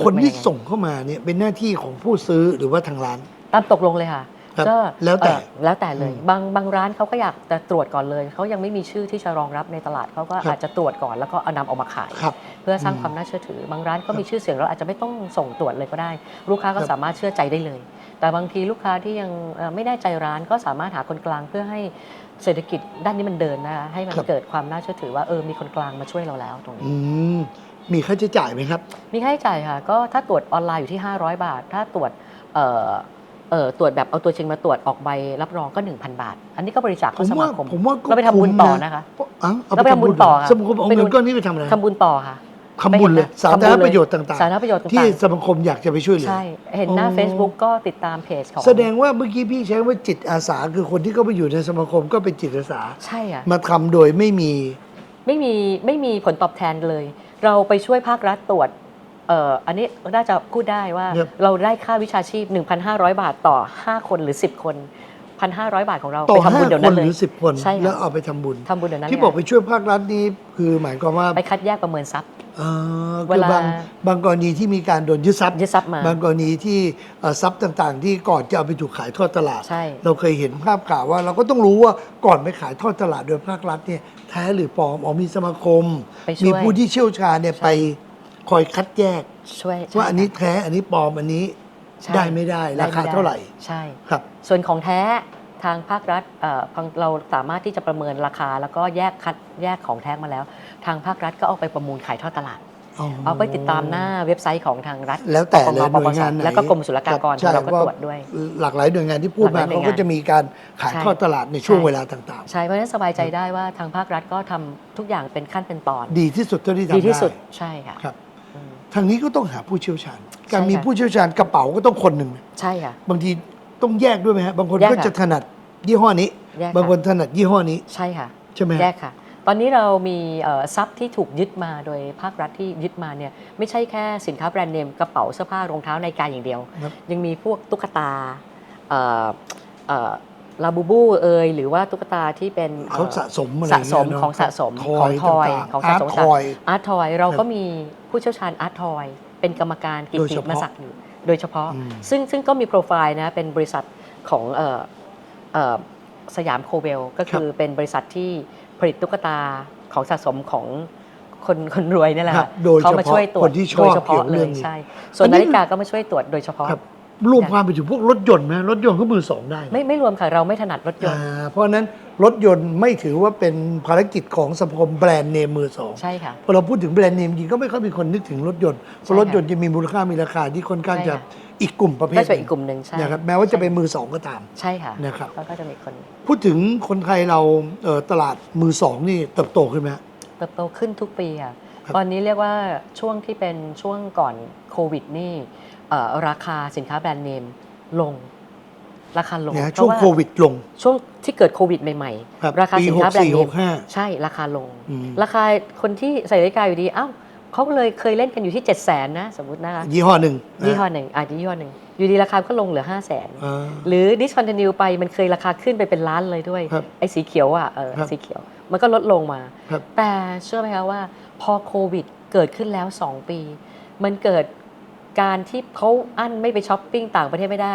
Speaker 2: คนที่
Speaker 3: มันยังไง
Speaker 2: ส่งเข้ามาเนี่ยเป็นหน้าที่ของผู้ซื้อหรือว่าทางร้าน
Speaker 3: ตามตกลงเลยค่ะ
Speaker 2: ครับ
Speaker 3: ก็
Speaker 2: แล้วแต่
Speaker 3: เอ่อแล้วแต่เลย
Speaker 2: อืม
Speaker 3: บางบางร้านเขาก็อยากจะตรวจก่อนเลยเขายังไม่มีชื่อที่จะรองรับในตลาดเขาก็
Speaker 2: ครับ
Speaker 3: อาจจะตรวจก่อนแล้วก็เอานำออกมาขาย
Speaker 2: ครับ
Speaker 3: เพื่อสร้าง
Speaker 2: อืม
Speaker 3: ความน่าเชื่อถือบางร้านก็มีชื่อเสียงแล้วอาจจะไม่ต้องส่งตรวจเลยก็ได้ ลูกค้าก็
Speaker 2: ครับ
Speaker 3: สามารถเชื่อใจได้เลย แต่บางทีลูกค้าที่ยังเอ่อไม่แน่ใจร้านก็สามารถหาคนกลางเพื่อให้เศรษฐกิจด้านนี้มันเดินนะคะให้มัน
Speaker 2: ครับ
Speaker 3: เกิดความน่าเชื่อถือว่าเออมีคนกลางมาช่วยเราแล้วตรงนี้
Speaker 2: อืมมีค่าใช้จ่ายไหมครับ
Speaker 3: มีค่าใช้จ่ายค่ะ ก็ถ้าตรวจออนไลน์อยู่ที่ 500 บาท ถ้าตรวจ เอ่อเอ่อตรวจแบบเอาตัวจริงมาตรวจออกใบรับรองก็ 1,000 บาท อันนี้ก็บริจาค
Speaker 2: ผ
Speaker 3: เข้ามส
Speaker 2: ว่า
Speaker 3: มาคม
Speaker 2: ผมว่าก็
Speaker 3: เราไปทำบุญ
Speaker 2: คุ้ม
Speaker 3: ต่อนะคะ
Speaker 2: เอ้าเอา
Speaker 3: เราไปทำบุญต่อค่ะ
Speaker 2: สมาคมเอา
Speaker 3: ไป
Speaker 2: เงิ
Speaker 3: ดู
Speaker 2: นก้อนนี้ไปทำอะไร
Speaker 3: ทำบุญต่อค่ะ
Speaker 2: ทำบุญเลย
Speaker 3: ไม่ห็นนะ
Speaker 2: สาธารณประโยชน์ต่าง
Speaker 3: สาธารณประโยชน์
Speaker 2: ๆที่
Speaker 3: ต่าง
Speaker 2: สมาคมอยากจะไปช่วยเหลื
Speaker 3: ๆ
Speaker 2: อ
Speaker 3: ใช่ เห็นหน้า
Speaker 2: อ๋อ
Speaker 3: Facebook ก็ติดตามเพจของ
Speaker 2: แสดงว่าเมื่อกี้พี่ใช้ว่าจิตอาสา คือคนที่เข้าไปอยู่ในสมาคมก็เป็นจิตอาสา
Speaker 3: ใช่อะ
Speaker 2: มาทำโดยไม่มี
Speaker 3: ไม่มีไม่มีผลตอบแทนเลย เราไปช่วยภาครัฐตรวจ เอ่ออันนี้น่าจะพูดได้ว่า
Speaker 2: ครับ
Speaker 3: เราได้ค่าวิชาชีพ 1,500 บาทต่อ 5 คนหรือ 10 คน 1,500 บาทของเรา
Speaker 2: ต่
Speaker 3: ไป
Speaker 2: อ
Speaker 3: ทำ
Speaker 2: ห้า
Speaker 3: บุญเดี๋ยว
Speaker 2: ค
Speaker 3: นั้นนเลย
Speaker 2: หรือสิบคน
Speaker 3: ใช่ค่ะ
Speaker 2: แล้วเอาไปทำบุญ
Speaker 3: ทำบุญเดี๋ยวนั้น
Speaker 2: ที่
Speaker 3: เลย
Speaker 2: บอกไปช่วยภาครัฐนี้คือหมายความว่า
Speaker 3: ไปคัดแยกประเมินทรัพย์
Speaker 2: เอ่อ
Speaker 3: เว
Speaker 2: คือ
Speaker 3: ลา
Speaker 2: บางบางกรณีที่มีการโดนยึดทรัพย์
Speaker 3: ยึดทรัพย์มา
Speaker 2: บางกรณีที่เอ่อทรัพย์ต่างๆ ที่ก่อนจะเอาไปถูกขายทอดตลาด
Speaker 3: ใช่
Speaker 2: เราเคยเห็นภาพข่าวว่าเราก็ต้องรู้ว่าก่อนไปขายทอดตลาดโดยภาครัฐเนี่ยแท้หรือปลอมอ๋อมีสมาคม
Speaker 3: ไปช่วย
Speaker 2: มีผู้ที่เชี่ยวชาญเนี่ย
Speaker 3: ใช่
Speaker 2: ไป คอยคัดแยก
Speaker 3: ช่วย
Speaker 2: ว่าอันนี้แท้อันนี้ปลอมอันนี้
Speaker 3: ใช่
Speaker 2: ได้ไม่ได้ราคาเท่าไหร่
Speaker 3: ใช่
Speaker 2: ครับ
Speaker 3: ส่วนของแท้ทางภาครัฐเอ่อทางเราสามารถที่จะประเมินราคา แล้วก็แยกคัดแยกของแท้มาแล้ว ทางภาครัฐก็เอาไปประมูลขายทอดตลาด เอาไปติดตามหน้าเว็บไซต์ของทางรัฐ
Speaker 2: แล้วแต่เลย
Speaker 3: ป
Speaker 2: หน่วยงานไหน
Speaker 3: แล้วก็กรมศุลกากร
Speaker 2: ใช่
Speaker 3: เราก็
Speaker 2: ว่า
Speaker 3: ตรวจด้วย
Speaker 2: หลากหลายหน่วยงานที่พูด
Speaker 3: ห
Speaker 2: มา
Speaker 3: ลากหลายหน่
Speaker 2: เขา
Speaker 3: วยงาน
Speaker 2: ก็จะมีการขาย
Speaker 3: ใช่
Speaker 2: ทอดตลาดในช่วง
Speaker 3: ใช่
Speaker 2: เวลาต่าง
Speaker 3: ใช่เพราะฉะนั้นสบายใจได้ว่าทางภาครัฐก็ทำทุกอย่างเป็นขั้นเป็นตอน
Speaker 2: ๆ ดีที่สุดเท่าที่ทำ
Speaker 3: ดีที่สุด
Speaker 2: ไใช่
Speaker 3: ค่ะ
Speaker 2: ครับ
Speaker 3: อืม
Speaker 2: ทางนี้ก็ต้องหาผู้เชี่ยวชาญ การ
Speaker 3: ใช่
Speaker 2: มี
Speaker 3: ค่ะ
Speaker 2: ผู้เชี่ยวชาญกระเป๋าก็ต้องคนหนึ่ง
Speaker 3: ใช่ค่ะ
Speaker 2: บางทีต้องแยกด้วยไหมฮะบางคน
Speaker 3: แยก
Speaker 2: ก็
Speaker 3: ค่ะ
Speaker 2: จะถนัดยี่ห้อนี้
Speaker 3: แยกค่ะ
Speaker 2: บางคนถนัดยี่ห้อนี้
Speaker 3: ใช่ค่ะ
Speaker 2: ใช่ไหมฮะ
Speaker 3: แยกค่ะ ตอนนี้เรามีเอ่อทรัพย์ที่ถูกยึดมาโดยภาครัฐที่ยึดมาเนี่ยไม่ใช่แค่สินค้าแบรนด์เนมกระเป๋าเสื้อผ้ารองเท้าในกายอย่างเดียว
Speaker 2: ครับ
Speaker 3: ยังมีพวกตุ๊กตาเอ่อเอ่อลาบูบูเอยหรือว่าตุ๊กตาที่เป็นอ่อ
Speaker 2: เขาสะสมอะไร
Speaker 3: สะสม
Speaker 2: ย่าเยเน
Speaker 3: ของสะสม
Speaker 2: ท
Speaker 3: ข
Speaker 2: อ
Speaker 3: อง
Speaker 2: ย
Speaker 3: ทอย
Speaker 2: ต่างๆ
Speaker 3: ของสะสม
Speaker 2: อาร์ตทอย
Speaker 3: อาร์ตทอยเรา
Speaker 2: ครั
Speaker 3: ก็
Speaker 2: บ
Speaker 3: มี ผู้เชี่ยวชาญอาร์ตทอย เป็นกรรมการกิต
Speaker 2: โดย
Speaker 3: ติ
Speaker 2: เฉพาะ
Speaker 3: มศักดิ์อยู่ โดยเฉพาะ
Speaker 2: อืม
Speaker 3: ซึ่งซึ่งก็มีโปรไฟล์นะเป็นบริษัทของเอ่อเอ่อสยามโคเวลก็คือเป็นบริษัทที่ผลิตตุ๊กตาของสะสมของคนคนรวยนี่แหละ
Speaker 2: ครั
Speaker 3: ค่ะ
Speaker 2: บโดย
Speaker 3: เขามาช่วยตรว
Speaker 2: ค
Speaker 3: จ
Speaker 2: นที่ชอบ
Speaker 3: โดยเฉพาะ
Speaker 2: เกี่ยว
Speaker 3: เล
Speaker 2: เรื่อยงนี้
Speaker 3: ใช่ส่วน
Speaker 2: อันนี้
Speaker 3: นาฬิกาก็มาช่วยตรวจโดยเฉพาะ
Speaker 2: ค รับรวมความไปถึงพวกรถยนต์ไหมรถยนต์ก็มือสองได้
Speaker 3: ไม่ไม่รวมค่ะ เราไม่ถนัดรถยน
Speaker 2: อ่า
Speaker 3: ต์
Speaker 2: เพราะฉะนั้นรถยนต์ไม่ถือว่าเป็นภารกิจของสมาคมแบรนด์เนมมือสอง
Speaker 3: ใช่ค่ะ
Speaker 2: พอเราพูดถึงแบรนด์เนมจริงก็ไม่ค่อยมีคนนึกถึงรถยนต์เพราะ
Speaker 3: ใช่
Speaker 2: รถยนต์จะมีมูลค่ามีราคาที่ค่อนข้าง
Speaker 3: ใช่
Speaker 2: จะ
Speaker 3: ค่ะ
Speaker 2: อีกกลุ่มประเภท
Speaker 3: ก็จะเป็นอีกกลุ่มหนึ่งใช่
Speaker 2: นะครับแม้ว่าจะเป็นมือสองก็ตาม
Speaker 3: ใช่ค่ะ
Speaker 2: นะครับ
Speaker 3: แล้วก็จะมีคน
Speaker 2: พูดถึงคนไทยเราเอ่อตลาดมือสองนี่เติบโตขึ้นไหมฮะ
Speaker 3: เติบโตขึ้นทุกปีค่ะ
Speaker 2: ครับ
Speaker 3: ตอนนี้เรียกว่าช่วงที่เป็นช่วงก่อนโควิดนี่เอ่อ ราคาสินค้าแบรนด์เนมลง ราคาลง
Speaker 2: เนี่ย
Speaker 3: เพ
Speaker 2: ช่ว
Speaker 3: ราะ
Speaker 2: ง
Speaker 3: ว่า
Speaker 2: โควิดลง
Speaker 3: ช่วงที่เกิดโควิดใหม่
Speaker 2: ครับ
Speaker 3: ๆราคา
Speaker 2: ปี
Speaker 3: สินค้าแบรนด์เนม
Speaker 2: 64 65
Speaker 3: ใช่ราคาลง
Speaker 2: อืม
Speaker 3: ราคาคนที่ใส่นาฬิกาอยู่ดีอ้าวเขาเลยเคยเล่นกันอยู่ที่7 0 0 0 0นนะสมมตินะคะ
Speaker 2: ยี่ห้อหนึ่งนะ
Speaker 3: ยี่ห้อหนึ่งอะยี่ห้อหนึ่งอยู่ดีราคาก็ลงเหลือ5 0 0 0 0น
Speaker 2: อ่า
Speaker 3: หรือ discontinue ไปมันเคยราคาขึ้นไปเป็นล้านเลยด้วย
Speaker 2: ครับ
Speaker 3: ไอ้สีเขียวอะเออ
Speaker 2: ครับ
Speaker 3: สีเขียว มันก็ลดลงมา
Speaker 2: ครับ
Speaker 3: แต่เชื่อไหมคะว่า พอโควิดเกิดขึ้นแล้ว 2 ปี มันเกิด การที่เขาอั้นไม่ไปช้อปปิ้งต่างประเทศไม่ได้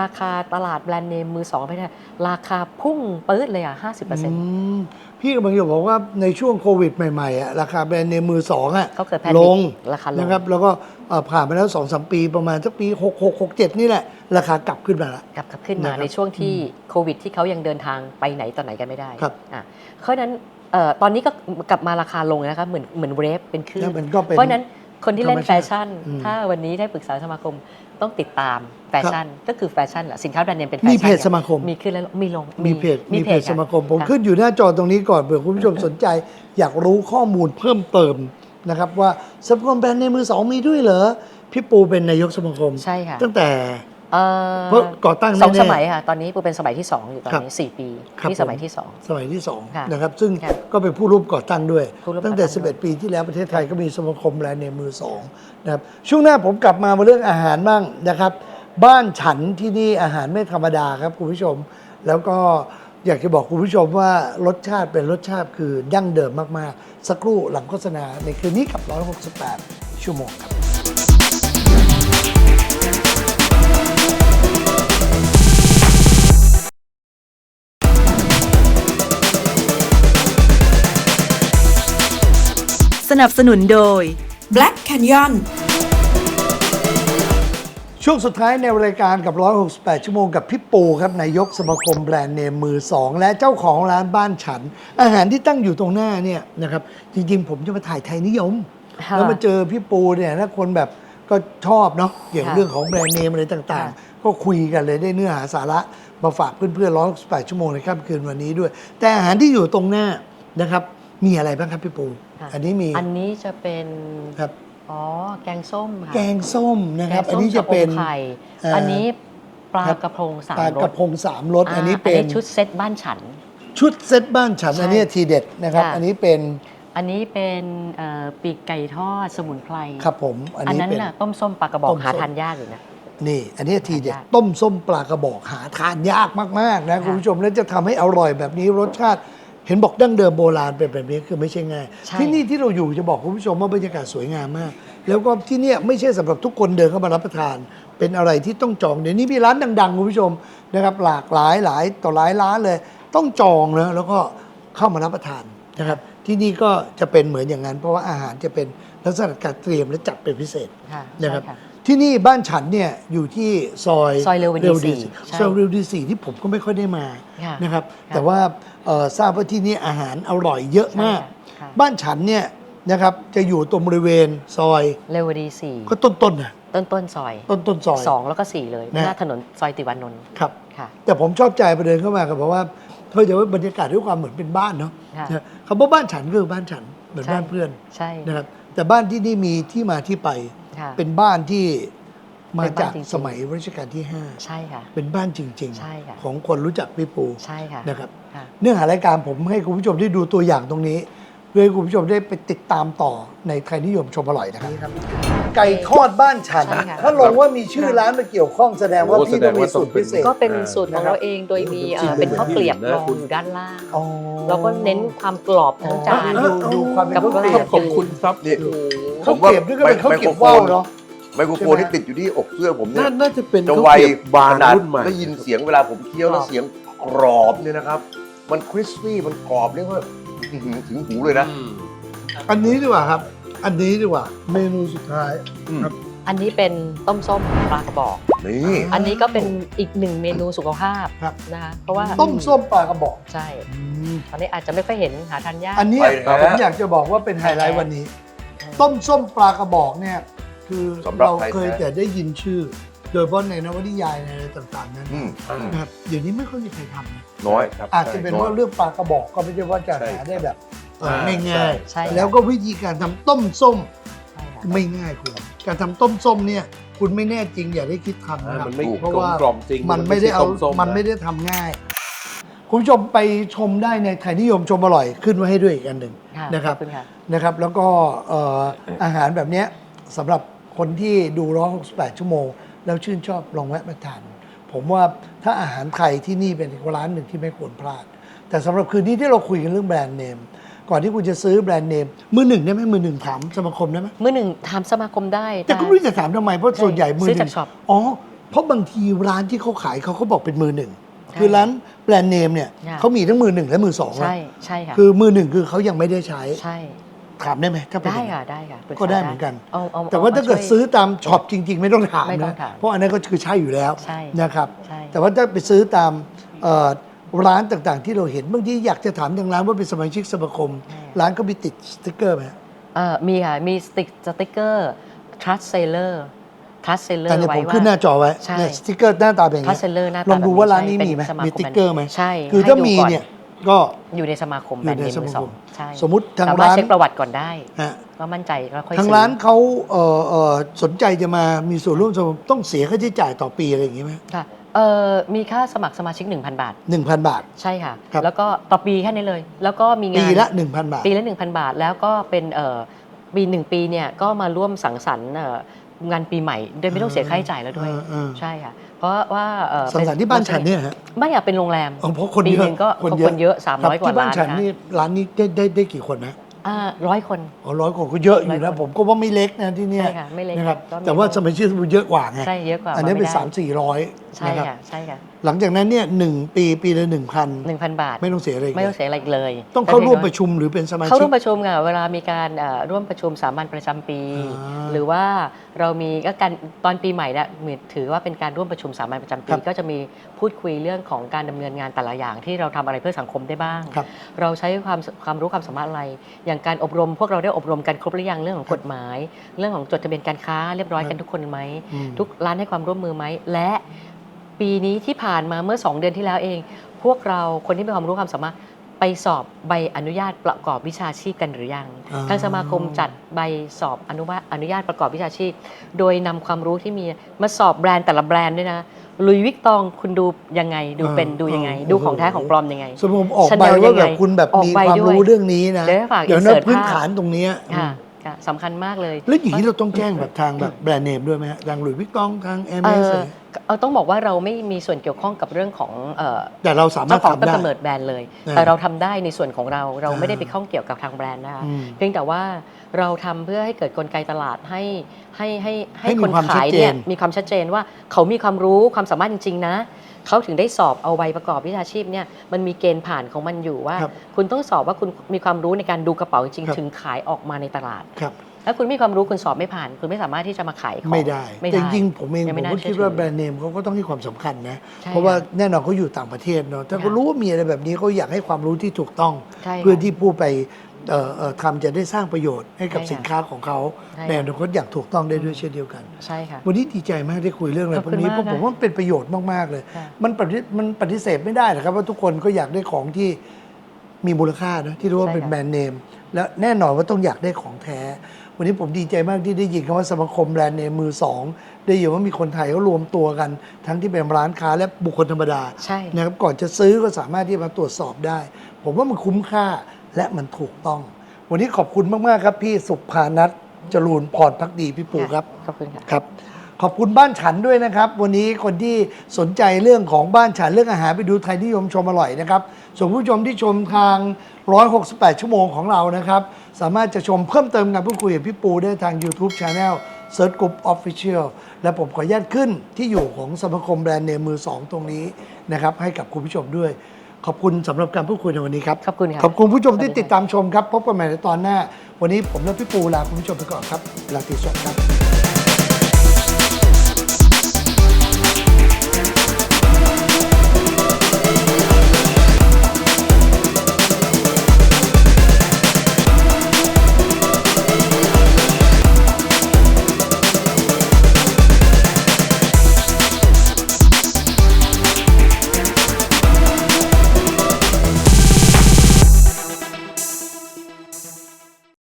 Speaker 3: ราคาตลาดแบรนด์เนมมือสองไม่ได้ราคาพุ่งปื๊ดเลยอะ50%
Speaker 2: อืมพี่กำลังจะบอกว่าในช่วงโควิดใหม่ๆอะราคาแบรนด์เนมมือสองอะ
Speaker 3: เขาเกิดแพนิค
Speaker 2: ลง
Speaker 3: ราคาลง
Speaker 2: นะครับแล้วก็เอ่อผ่านไปแล้วสองสามปีประมาณสักปีหกหกหกเจ็ดนี่แหละ ราคากลับขึ้นมาละ
Speaker 3: กลับกลับขึ้นมา
Speaker 2: นะครับ
Speaker 3: ในช่วงที่โควิด ที่เขายังเดินทางไปไหนต่อไหนกันไม่ได้
Speaker 2: ครับ
Speaker 3: อะเพราะฉะนั้นเอ่อตอนนี้ก็กลับมาราคาลงนะคะเหมือนเหมือนเวฟเป็นคลื่
Speaker 2: แล้
Speaker 3: น
Speaker 2: วมันก็เป็น
Speaker 3: เพราะฉะนั้น คนที่เล่น
Speaker 2: ธรรม
Speaker 3: แฟ
Speaker 2: ชาติ
Speaker 3: ชั่น
Speaker 2: อืม
Speaker 3: ถ้าวันนี้ได้ปรึกษาสมาคมต้องติดตามแฟชั่น ก็คือแฟชั่นแหละสินค้าแบรนด์เนมเป็นแฟชั่น
Speaker 2: มีเพจสมาคม
Speaker 3: มีขึ้นแล้วมีลง
Speaker 2: มีเพจมีเพจ
Speaker 3: ค่ะ
Speaker 2: สมาคม ผม
Speaker 3: ค่ะ
Speaker 2: ขึ้นอยู่หน้าจอตรงนี้ก่อนเผื่อคุณผู้ชมสนใจ อยากรู้ข้อมูลเพิ่มเติมนะครับว่าสมาคมแบรนด์เนมมือสองมีด้วยเหรอพี่ปูเป็นนายกสมาคม
Speaker 3: ใช่ค่ะ
Speaker 2: ตั้งแต่
Speaker 3: เอ่อ
Speaker 2: เพราะก่อตั้ง
Speaker 3: สอง
Speaker 2: แน่ๆ
Speaker 3: สมัยค่ะ ตอนนี้ปูเป็นสมัยที่สองอยู่ตอน
Speaker 2: ครับ
Speaker 3: นี้สี่ปี
Speaker 2: ครับ
Speaker 3: ที่
Speaker 2: ผม
Speaker 3: สมัยที่สอง
Speaker 2: สมัยที่สอง
Speaker 3: ค่ะ
Speaker 2: นะครับ ซึ่ง
Speaker 3: ค่ะ
Speaker 2: ก็เป็นผู้ร่วมก่อตั้งด้วย
Speaker 3: ผู้ร่วม
Speaker 2: ตั้งแต่
Speaker 3: ก่อตั้งด้วย
Speaker 2: 11 ปีที่แล้วประเทศไทยก็มีสมาคมแบรนด์เนมมือสองนะครับช่วงหน้าผมกลับมามาเรื่องอาหารบ้างนะครับ บ้านฉันที่นี่อาหารไม่ธรรมดาครับคุณผู้ชม แล้วก็อยากจะบอกคุณผู้ชมว่ารสชาติเป็นรสชาติคือดั้งเดิมมาก ๆ สักครู่หลังโฆษณาในคืนนี้กับ 168 ชั่วโมงครับ
Speaker 4: สนับสนุนโดย
Speaker 5: Black Canyon
Speaker 2: ช่วงสุดท้ายในรายการกับ 168 ชั่วโมงกับพี่ปูครับนายกสมาคมแบรนด์เนมมือสองและเจ้าของร้านบ้านฉัน อาหารที่ตั้งอยู่ตรงหน้าเนี่ยนะครับจริงๆ ผมจะมาถ่ายไทยนิยม
Speaker 3: ค่ะ
Speaker 2: แล้วมาเจอพี่ปูเนี่ยถ้าคนแบบก็ชอบเนาะเกี่ยวกับ
Speaker 3: ค่ะ
Speaker 2: เรื่องของแบรนด์เนมอะไรต่าง
Speaker 3: ค่ะ
Speaker 2: ๆก็คุยกันเลยได้เนื้อหาสาระมาฝากเพื่อนๆ168 ชั่วโมงในค่ำคืนวันนี้ด้วย แต่อาหารที่อยู่ตรงหน้านะครับ มีอะไรบ้างครับพี่ปู
Speaker 3: ค่ะ
Speaker 2: อันนี้มี
Speaker 3: อันนี้จะเป็น
Speaker 2: ครับ
Speaker 3: อ๋อแกงส้มค่ะ
Speaker 2: แกงส้มนะครับ
Speaker 3: แกงส้ม
Speaker 2: อันนี้จะเป็น
Speaker 3: ชอมไข่
Speaker 2: เอ่ออั
Speaker 3: อันนี้ปลา
Speaker 2: ครับ
Speaker 3: กระพงสาม
Speaker 2: ปลารก
Speaker 3: ส
Speaker 2: ระพงสามรสาอันนี้เป็น
Speaker 3: ชุดเซตบ้านฉัน
Speaker 2: ชุดเซตบ้านฉัน
Speaker 3: ใช่
Speaker 2: อันนี้ทีเด็ดนะครับ
Speaker 3: ค่ะ
Speaker 2: อันนี้เป็น
Speaker 3: อันนี้เป็นเอ่อปีกไก่ทอดสมุนไพร
Speaker 2: ครับผม อัน
Speaker 3: อัน
Speaker 2: นี้
Speaker 3: นั้น
Speaker 2: เป็น
Speaker 3: น่ะต้มส้มปลากระบอ
Speaker 2: ต้
Speaker 3: ก
Speaker 2: มส้ม
Speaker 3: หาทานยากอยู่นะ
Speaker 2: จนี่ อันนี้ทีเด็ด
Speaker 3: หายาก
Speaker 2: ต้มส้มปลากระบอกหาทานยากมากๆนะ
Speaker 3: ค่ะ
Speaker 2: คุณผู้ชมแล้วจะทำให้อร่อยแบบนี้รสชาติ เห็นบอกดั้งเดิมโบราณเป็นแบบนี้คือไม่ใช่ง่าย
Speaker 3: ใช่
Speaker 2: ที่นี่ที่เราอยู่จะบอกคุณผู้ชมว่าบรรยากาศสวยงามมาก แล้วก็ที่เนี่ยไม่ใช่สำหรับทุกคนเดินเข้ามารับประทาน เป็นอะไรที่ต้องจองเดี๋ยวนี้มีร้านดังๆคุณผู้ชมนะครับหลากหลายหลายต่อหลายร้านเลย ต้องจองนะแล้วก็เข้ามารับประทานนะครับ ที่นี่ก็จะเป็นเหมือนอย่างนั้น เพราะว่าอาหารจะเป็นลักษณะการเตรียมและจัดเป็นพิเศษ
Speaker 3: ค่ะ
Speaker 2: นะครับ
Speaker 3: ใช่ค่ะ
Speaker 2: ที่นี่บ้านฉันเนี่ยอยู่ที่ซอย
Speaker 3: ซอยเรวดีสี่ใช่
Speaker 2: ซอยเรวดีสี่ที่ผมก็ไม่ค่อยได้มา
Speaker 3: ค่ะ
Speaker 2: นะครับ
Speaker 3: ค่ะ
Speaker 2: แต่ว่าเอ่อทราบว่าที่นี่อาหารอร่อยเยอะมาก
Speaker 3: ใช่ค่ะ
Speaker 2: บ้านฉันเนี่ยนะครับจะอยู่ตรงบริเวณซอย
Speaker 3: เรวดีสี่
Speaker 2: ก็ต้นๆนะ
Speaker 3: ต้นต้นซอย
Speaker 2: ต้นต้นๆซอย
Speaker 3: สองแล้วก็สี่เลย
Speaker 2: นะ
Speaker 3: หน้าถนนซอยติวานนท์
Speaker 2: ครับ
Speaker 3: ค่ะ
Speaker 2: แต่ผมชอบใจไปเดินเข้ามากับเพราะว่าเขาจะว่าบรรยากาศด้วยความเหมือนเป็นบ้านเนาะ
Speaker 3: ค่ะ
Speaker 2: นะคำว่าบ้านฉันก็คือบ้านฉันเหมือน
Speaker 3: ใช่
Speaker 2: บ้านเพื่อน
Speaker 3: ใช่
Speaker 2: นะครับแต่บ้านที่นี่มีที่มาที่ไป
Speaker 3: ค่ะ
Speaker 2: เป็นบ้านที่มา
Speaker 3: เป็นบ้าน
Speaker 2: จาก
Speaker 3: จริงๆ
Speaker 2: สมัยรัชกาลที่ห้า
Speaker 3: ใช่ค่ะ
Speaker 2: เป็นบ้านจริง
Speaker 3: ใช่ค่ะ
Speaker 2: ของคนรู้จักพี่ปู
Speaker 3: ใช่ค่ะ
Speaker 2: นะครับ
Speaker 3: ค่ะ
Speaker 2: เนื้อหารายการผมให้คุณผู้ชมได้ดูตัวอย่างตรงนี้ เพื่อให้คุณผู้ชมได้ไปติดตามต่อในไทยนิยมชมอร่อยนะครับ ไก่ทอดบ้านฉัน
Speaker 3: ใช่ค่ะ
Speaker 2: ถ้าลงว่ามีชื่อร้านมาเกี่ยวข้องแสดงว่า
Speaker 6: โอ้
Speaker 2: พี่ต้องมี
Speaker 6: แสดงว่าต้
Speaker 2: สู
Speaker 6: อง
Speaker 2: ตร
Speaker 6: เป็น
Speaker 2: พิเศษ
Speaker 3: ก็เป็นสูตรของเราเองโดยมีเอ่อเป็นข้าวเกลียบ
Speaker 6: นะ
Speaker 3: รอง
Speaker 6: คุณ
Speaker 3: อยู่ด้านล่าง
Speaker 2: อ๋อ
Speaker 3: เราก็เน้นความกรอบทั้งจาน
Speaker 2: ดูดูความเป็น
Speaker 3: กับ
Speaker 2: ข้าวเกลียบ
Speaker 6: ขอบคุณครับ
Speaker 7: นี่
Speaker 6: โอ้โห
Speaker 2: ข้าวเกลียบนี่ก็เป็นข้าวเกลียบว่าวเนาะ
Speaker 7: ไมโครโฟนที่ติดอยู่ที่อกเสื้อผมเนี่
Speaker 6: น่ายน่าจะเป็น
Speaker 7: จะ
Speaker 6: ข้าว
Speaker 7: ไว
Speaker 6: เกรียบบาง
Speaker 7: ขนาด
Speaker 6: รุ่นใหม่
Speaker 7: ได้ยินเสียงเวลาผมเคี้ยวแล้วเสียงกรอบเนี่ยนะครับ มันคริสปี้มันกรอบเรียกว่าอื้อหือถึงหูเลยนะ
Speaker 6: อืม
Speaker 2: อันนี้ดีกว่าครับ อันนี้ดีกว่า เมนูสุดท้าย
Speaker 7: อืม
Speaker 2: ครับ
Speaker 3: อันนี้เป็นต้มส้มปลากระบอก
Speaker 7: นี่
Speaker 3: อันนี้ก็เป็นอีกหนึ่งเมนูสุขภาพ
Speaker 2: ครับ
Speaker 3: นะคะเพราะว่า
Speaker 2: ต้มส้มปลากระบอก
Speaker 3: ใช่
Speaker 2: อืม
Speaker 3: ตอนนี้อาจจะไม่ค่อยเห็นหาทานยาก
Speaker 2: อันเนี้ย
Speaker 7: ไปแล้ว
Speaker 2: ผมอยากจะบอกว่าเป็นไฮไลท์วันนี้ ต้มส้มปลากระบอกเนี่ยคือ
Speaker 7: สำหรับ
Speaker 2: เรา
Speaker 7: ใคร
Speaker 2: เคย
Speaker 7: แท้
Speaker 2: แต่ได้ยินชื่อ โดยเฉพาะในนวนิยายในอะไรต่างๆนั้น
Speaker 7: อืมอืม
Speaker 2: นะครับเดี๋ยวนี้ไม่ค่อยมีใครทำนะ
Speaker 7: น้อย
Speaker 6: ครับ
Speaker 2: อาจจะเป็นว่าเรื่องปลากระบอกก็ไม่ใช่ว่าจะ
Speaker 6: ใช่
Speaker 2: หาได้แบบเอ่อ
Speaker 6: อ่า
Speaker 2: ง่าย
Speaker 3: ใช่
Speaker 2: ๆแล้วก็วิธีการทำต้มส้ม
Speaker 3: ใช่ค่ะ
Speaker 2: ไม่ง่ายคุณการทำต้มส้มเนี่ยคุณไม่แน่จริงอย่าได้คิดทำ
Speaker 6: อ่า
Speaker 2: นะครับ
Speaker 6: มันไม่
Speaker 2: เพราะว่า
Speaker 6: กลมๆจริง
Speaker 2: มันไม่ได้เอา
Speaker 6: มันไม่ใช่ต้มส้ม
Speaker 2: มันไม่ได้ทำง่าย คุณผู้ชมไปชมได้ในไทยนิยมชมอร่อยขึ้นไว้ให้ด้วยอีกอันหนึ่ง
Speaker 3: ค่ะ
Speaker 2: นะครับ
Speaker 3: ขอบคุณค่ะ
Speaker 2: นะครับ แล้วก็เอ่ออาหารแบบเนี้ยสำหรับคนที่ดู168 ชั่วโมง แล้วชื่นชอบลองแวะมาทาน ผมว่าถ้าอาหารไทยที่นี่เป็นอีกร้านหนึ่งที่ไม่ควรพลาด แต่สำหรับคืนนี้ที่เราคุยกันเรื่องแบรนด์เนม ก่อนที่คุณจะซื้อแบรนด์เนม มือหนึ่งได้ไหมมือหนึ่งถามสมาคมได้ไหม
Speaker 3: มือหนึ่งถามสมาคมได้
Speaker 2: แต่ก็ไม่รู้จะถามทำไมเพราะส่วนใหญ่มือห
Speaker 3: ซื้อ
Speaker 2: นึ่
Speaker 3: จาก
Speaker 2: ง
Speaker 3: ช็อป
Speaker 2: อ๋อเพราะบางทีร้านที่เขาขายเขาเขาบอกเป็นมือหนึ่ง
Speaker 3: ใช่
Speaker 2: คือร้าน แบรนด์เนมเนี่ย
Speaker 3: ค่ะ
Speaker 2: เขามีทั้งมือหนึ่งและมือสองนะ
Speaker 3: ใช่ใช่ค่ะ
Speaker 2: คือมือหนึ่งคือเขายังไม่ได้ใช้
Speaker 3: ใช่
Speaker 2: ถามได้ไหมถ้าเป็นอ
Speaker 3: ได้
Speaker 2: ย่างนั้น
Speaker 3: ค่ะได้ค่ะปรึษา
Speaker 2: ก็ได้เหมือนกัน
Speaker 3: เอาเอา
Speaker 2: แต่ว่าถ้าเกิด
Speaker 3: มช่วย
Speaker 2: ซื้อตามช็อปจริง ๆ ไม่ต้องถาม
Speaker 3: ไม่ต้อ
Speaker 2: นะ
Speaker 3: งถาม
Speaker 2: เพราะอันนั้นก็คือใช่อยู่แล้ว
Speaker 3: ใช่
Speaker 2: นะครับ
Speaker 3: ใช่
Speaker 2: แต่ว่าถ้าไปซื้อตามเอ่อร้านต่างๆ ที่เราเห็นบางทีอยากจะถามทางร้านว่าเป็นสมาชิกสมาคม ร้านก็มีติดสติกเกอร์ไหมฮะ
Speaker 3: เอ่อมีค่ะ มีสติกสติกเกอร์ trust seller trust seller
Speaker 2: แต่เนี่ย
Speaker 3: ไว้
Speaker 2: ผม
Speaker 3: ว่า
Speaker 2: ขึ้นหน้าจอไว้
Speaker 3: ใช่
Speaker 2: เนี่ยสติกเกอร์หน้าตาเป็นอย่าง
Speaker 3: trust
Speaker 2: เงี้ย
Speaker 3: seller หน้าตา
Speaker 2: ลองดู
Speaker 3: แบบ
Speaker 2: ว่าร้านนี้
Speaker 3: ใช่
Speaker 2: มีไหม
Speaker 3: เป็นสา
Speaker 2: มี
Speaker 3: ค
Speaker 2: สติกเกอร์ไหม
Speaker 3: ใช่
Speaker 2: คือ
Speaker 3: ให้
Speaker 2: ถ้า
Speaker 3: ดู
Speaker 2: มี
Speaker 3: ก่อ
Speaker 2: เนี่ยก็
Speaker 3: อยู่ในสมาคม
Speaker 2: อ
Speaker 3: แบร
Speaker 2: ยู่
Speaker 3: นด์
Speaker 2: ใน
Speaker 3: เนม
Speaker 2: ส
Speaker 3: มื
Speaker 2: มา
Speaker 3: อส
Speaker 2: ค
Speaker 3: อง
Speaker 2: ม
Speaker 3: ใช่
Speaker 2: สมมติทาง
Speaker 3: สามารถ
Speaker 2: ร้าน
Speaker 3: เช็คประวัติก่อนได้
Speaker 2: ฮะ
Speaker 3: ว่ามั่นใจแล้วค่อย
Speaker 2: ทาง
Speaker 3: ซื้อ
Speaker 2: ร้านเขาเอ่อเอ่อสนใจจะมามีส่วนร่วมสมาคมต้องเสียค่าใช้จ่ายต่อปีอะไรอย่างงี้ไหม
Speaker 3: ค่ะเอ่อมีค่าสมัครสมาชิก 1,000 บาท
Speaker 2: หนึ่งพันบาท
Speaker 3: ใช่ค่ะ
Speaker 2: ครับ
Speaker 3: แล้วก็ต่อปีแค่นี้เลย แล้วก็มีงาน
Speaker 2: ปีละหนึ่งพันบาท
Speaker 3: ปีละ 1,000 บาท แล้วก็เป็นเอ่อปีหนึ่งปีเนี่ยก็มาร่วมสังสรรค์เอ่อ งานปีใหม่โดยไม่ต้องเสียค่าใช้จ่ายแล้วด้วย
Speaker 2: เออเออ
Speaker 3: ใช่ค่ะเพราะว่าเอ่อ
Speaker 2: สังสรรค์ที่บ้านฉันเนี่ยฮะ
Speaker 3: ไม่อยากเป็นโรงแรม
Speaker 2: อ๋อเพราะคน
Speaker 3: ปี
Speaker 2: เย
Speaker 3: ห
Speaker 2: อะ
Speaker 3: นึ่งก็คนเยอะ300
Speaker 2: ครับ
Speaker 3: กว่า
Speaker 2: ที่บ้าน
Speaker 3: ล้าน
Speaker 2: ฉัน
Speaker 3: ค่ะ
Speaker 2: นี่ร้านนี้ได้ได้ได้กี่คนนะ
Speaker 3: อ่าร้อยคน
Speaker 2: อ๋อร้อยคนก็เยอะอยู่
Speaker 3: ร้อ
Speaker 2: นะ
Speaker 3: ยคน
Speaker 2: ผมก็ว่าไม่เล็กนะที่เนี่ย
Speaker 3: ใช่ค่ะไม่เล็ก
Speaker 2: นะครับ
Speaker 3: ก็มี
Speaker 2: แต่ว่าสมัยชื่อมันเยอะกว่าไง
Speaker 3: ใช่เยอะกว่า
Speaker 2: อันนี้เป็น
Speaker 3: ไได้
Speaker 2: สามสี่ร้อย
Speaker 3: ใช่
Speaker 2: นะครับ
Speaker 3: ค่ะใช่ค่ะ
Speaker 2: หลังจากนั้นเนี่ยหนึ่งปีปีละหนึ่งพัน
Speaker 3: 1,000บาท
Speaker 2: ไม่ต้องเสียอะไรอีก
Speaker 3: ไม่ต้องเสียอะไรอีกเลย
Speaker 2: ต้องเข้าร่วม
Speaker 3: แต่
Speaker 2: ป
Speaker 3: พียง
Speaker 2: ระชุมหรือเป็นสมา
Speaker 3: เข้า
Speaker 2: ชิ
Speaker 3: ร่
Speaker 2: ก
Speaker 3: วมประชุมค่ะเวลามีการเอ่อร่วมประชุมสามัญประจำปี
Speaker 2: อ่า
Speaker 3: หรือว่าเรามีก็การตอนปีใหม่เนี่ยเหมือนถือว่าเป็นการร่วมประชุมสามัญประจำปี
Speaker 2: ครับ
Speaker 3: ก็จะมีพูดคุยเรื่องของการดำเนินงานแต่ละอย่างที่เราทำอะไรเพื่อสังคมได้บ้าง
Speaker 2: ครับ
Speaker 3: เราใช้ความความรู้ความสามารถอะไร อย่างการอบรม พวกเราได้อบรมกันครบหรือยังเรื่องของกฎหมาย เรื่องของจดทะเบียนการค้าเรียบร้อยกันทุกคนไหม
Speaker 2: อืม
Speaker 3: ทุกร้านให้ความร่วมมือไหม และ ปีนี้ที่ผ่านมาเมื่อ 2 เดือนที่แล้วเอง พวกเราคนที่มีความรู้ความสามารถไปสอบใบอนุญาตประกอบวิชาชีพกันหรือยัง
Speaker 2: อ่า
Speaker 3: ทางสมาคมจัดใบสอบอนุญาตอนุญาตประกอบวิชาชีพ โดยนำความรู้ที่มีมาสอบแบรนด์แต่ละแบรนด์ด้วยนะลุยวิกตองคุณดูยังไง ดูเป็นดูยังไง ดูของแท้ของปลอมยังไง
Speaker 2: สมมติผมออก
Speaker 3: Chanel
Speaker 2: ใบว่า
Speaker 3: ยังไง
Speaker 2: แบบคุณแบบ
Speaker 3: ออก
Speaker 2: มี
Speaker 3: ใบ
Speaker 2: ความ
Speaker 3: ด้วย
Speaker 2: รู้เรื่องนี้นะ
Speaker 3: เดี๋ยวให้ฝาก
Speaker 2: เดี๋ยวนะ
Speaker 3: insert
Speaker 2: พื้น
Speaker 3: ภาพ
Speaker 2: ฐานตรงเนี้ย
Speaker 3: ค่ะ ค่ะสำคัญมากเลย
Speaker 2: แล้วอย่างนี้เราต้องแจ้งแบบทางแบบแบรนด์เนมด้วยไหมฮะทางหลุยส์วิกตองทางเอเม
Speaker 3: เอ่
Speaker 2: ส
Speaker 3: อเอาต้องบอกว่าเราไม่มีส่วนเกี่ยวข้องกับเรื่องของเอ่อ
Speaker 2: แต่เราสามาร
Speaker 3: เจ้า
Speaker 2: ถ
Speaker 3: ของ
Speaker 2: ทำ
Speaker 3: ต้น
Speaker 2: ได้
Speaker 3: กำเนิดแบรนด์เลย
Speaker 2: อ่า
Speaker 3: แต่เราทำได้ในส่วนของเราเรา
Speaker 2: อ่า
Speaker 3: ไม่ได้ไปข้องเกี่ยวกับทางแบรนด์นะคะ
Speaker 2: อืม
Speaker 3: เพียงแต่ว่าเราทำเพื่อให้เกิดกลไกตลาดให้ให้ให้
Speaker 2: ให้
Speaker 3: ให้
Speaker 2: มี
Speaker 3: คน
Speaker 2: ความ
Speaker 3: ขาย
Speaker 2: ชัดเจน
Speaker 3: เนี่ยมีความชัดเจนว่าเขามีความรู้ความสามารถจริง ๆ นะ เขาถึงได้สอบเอาใบประกอบวิชาชีพเนี่ยมันมีเกณฑ์ผ่านของมันอยู่ว่า
Speaker 2: ครับ
Speaker 3: คุณต้องสอบว่าคุณมีความรู้ในการดูกระเป๋าจริง
Speaker 2: ครับ
Speaker 3: ๆถึงขายออกมาในตลาด
Speaker 2: ครับ
Speaker 3: ถ้าคุณมีความรู้คุณสอบไม่ผ่าน คุณไม่สามารถที่จะมาขายของ
Speaker 2: ไม่ได้
Speaker 3: ไม่
Speaker 2: แต่
Speaker 3: ได้
Speaker 2: จริงๆผมเอง
Speaker 3: ยัง
Speaker 2: ผ
Speaker 3: ไม่
Speaker 2: ม
Speaker 3: น่า
Speaker 2: ก็
Speaker 3: เชื่อ
Speaker 2: คิดว่า
Speaker 3: ถือ
Speaker 2: แบรนด์เนมเขาก็ต้องให้ความสำคัญนะ
Speaker 3: ใช่
Speaker 2: เพราะว่า
Speaker 3: ค่ะ
Speaker 2: แน่นอนเขาอยู่ต่างประเทศเนาะถ้าเขา
Speaker 3: ค่ะ
Speaker 2: รู้ว่ามีอะไรแบบนี้เขาอยากให้ความรู้ที่ถูกต้อง
Speaker 3: ใช่ค่ะ
Speaker 2: เพื่อที่ผู้ไป เอ่อเอ่อทำจะได้สร้างประโยชน์ให้กับ
Speaker 3: ใช่ค่ะ
Speaker 2: สินค้าของเขา
Speaker 3: ใช่ค่ะ
Speaker 2: ในอนาคตอย่างถูกต้องได้ด้วยเช่นเดียวกัน
Speaker 3: ใช่ค่ะ
Speaker 2: วันนี้ดีใจมากได้คุยเรื่องอะไร
Speaker 3: ขอบ
Speaker 2: พว
Speaker 3: คุ
Speaker 2: ก
Speaker 3: ณ
Speaker 2: นี้
Speaker 3: มาก
Speaker 2: เพราะผม
Speaker 3: ค่ะ
Speaker 2: ว่ามันเป็นประโยชน์มาก ๆ เลย
Speaker 3: ค่ะ
Speaker 2: มันปฏิมันปฏิเสธไม่ได้นะครับว่าทุกคนก็อยากได้ของที่มีมูลค่านะที่เรียกว่า
Speaker 3: ใช่
Speaker 2: เป็น
Speaker 3: ค่ะ
Speaker 2: แบรนด์เนม และแน่นอนว่าต้องอยากได้ของแท้ วันนี้ผมดีใจมากที่ได้ยินคำว่าสมาคมแบรนด์เนมมือสองได้ยินว่ามีคนไทยเขารวมตัวกัน ทั้งที่เป็นร้านค้าและบุคคลธรรมดา
Speaker 3: ใช่
Speaker 2: นะครับก่อนจะซื้อก็สามารถที่จะมาตรวจสอบได้ ผมว่ามันคุ้มค่า และมันถูกต้อง วันนี้ขอบคุณมาก ๆ ครับ พี่สุภานัทจรูนพรพักดีพี่ปูครับ
Speaker 3: ขอบคุณค่ะ
Speaker 2: ครับ ขอบคุณบ้านฉันด้วยนะครับ วันนี้คนที่สนใจเรื่องของบ้านฉันเรื่องอาหารไปดูไทยนิยมชมอร่อยนะครับส่วนผู้ชมที่ชมทาง 168 ชั่วโมงของเรานะครับ สามารถจะชมเพิ่มเติมการพูดคุยกับพี่ปูได้ทาง YouTube Channel Search Group Official และผมขออนุญาตขึ้นที่อยู่ของสมาคมแบรนด์เนมมือ 2 ตรงนี้นะครับให้กับคุณผู้ชมด้วย ขอบคุณสำหรับการพูดคุยในวันนี้ครับ
Speaker 3: ขอบคุณค่ะ
Speaker 2: ขอบคุณผู้ชมที่
Speaker 3: สวัสดีค่ะ
Speaker 2: ติดตามชมครับ พบกันใหม่ในตอนหน้า วันนี้ผมและพี่ปูลาคุณผู้ชมไปก่อนครับลาตรีสวัสดิ์ครับ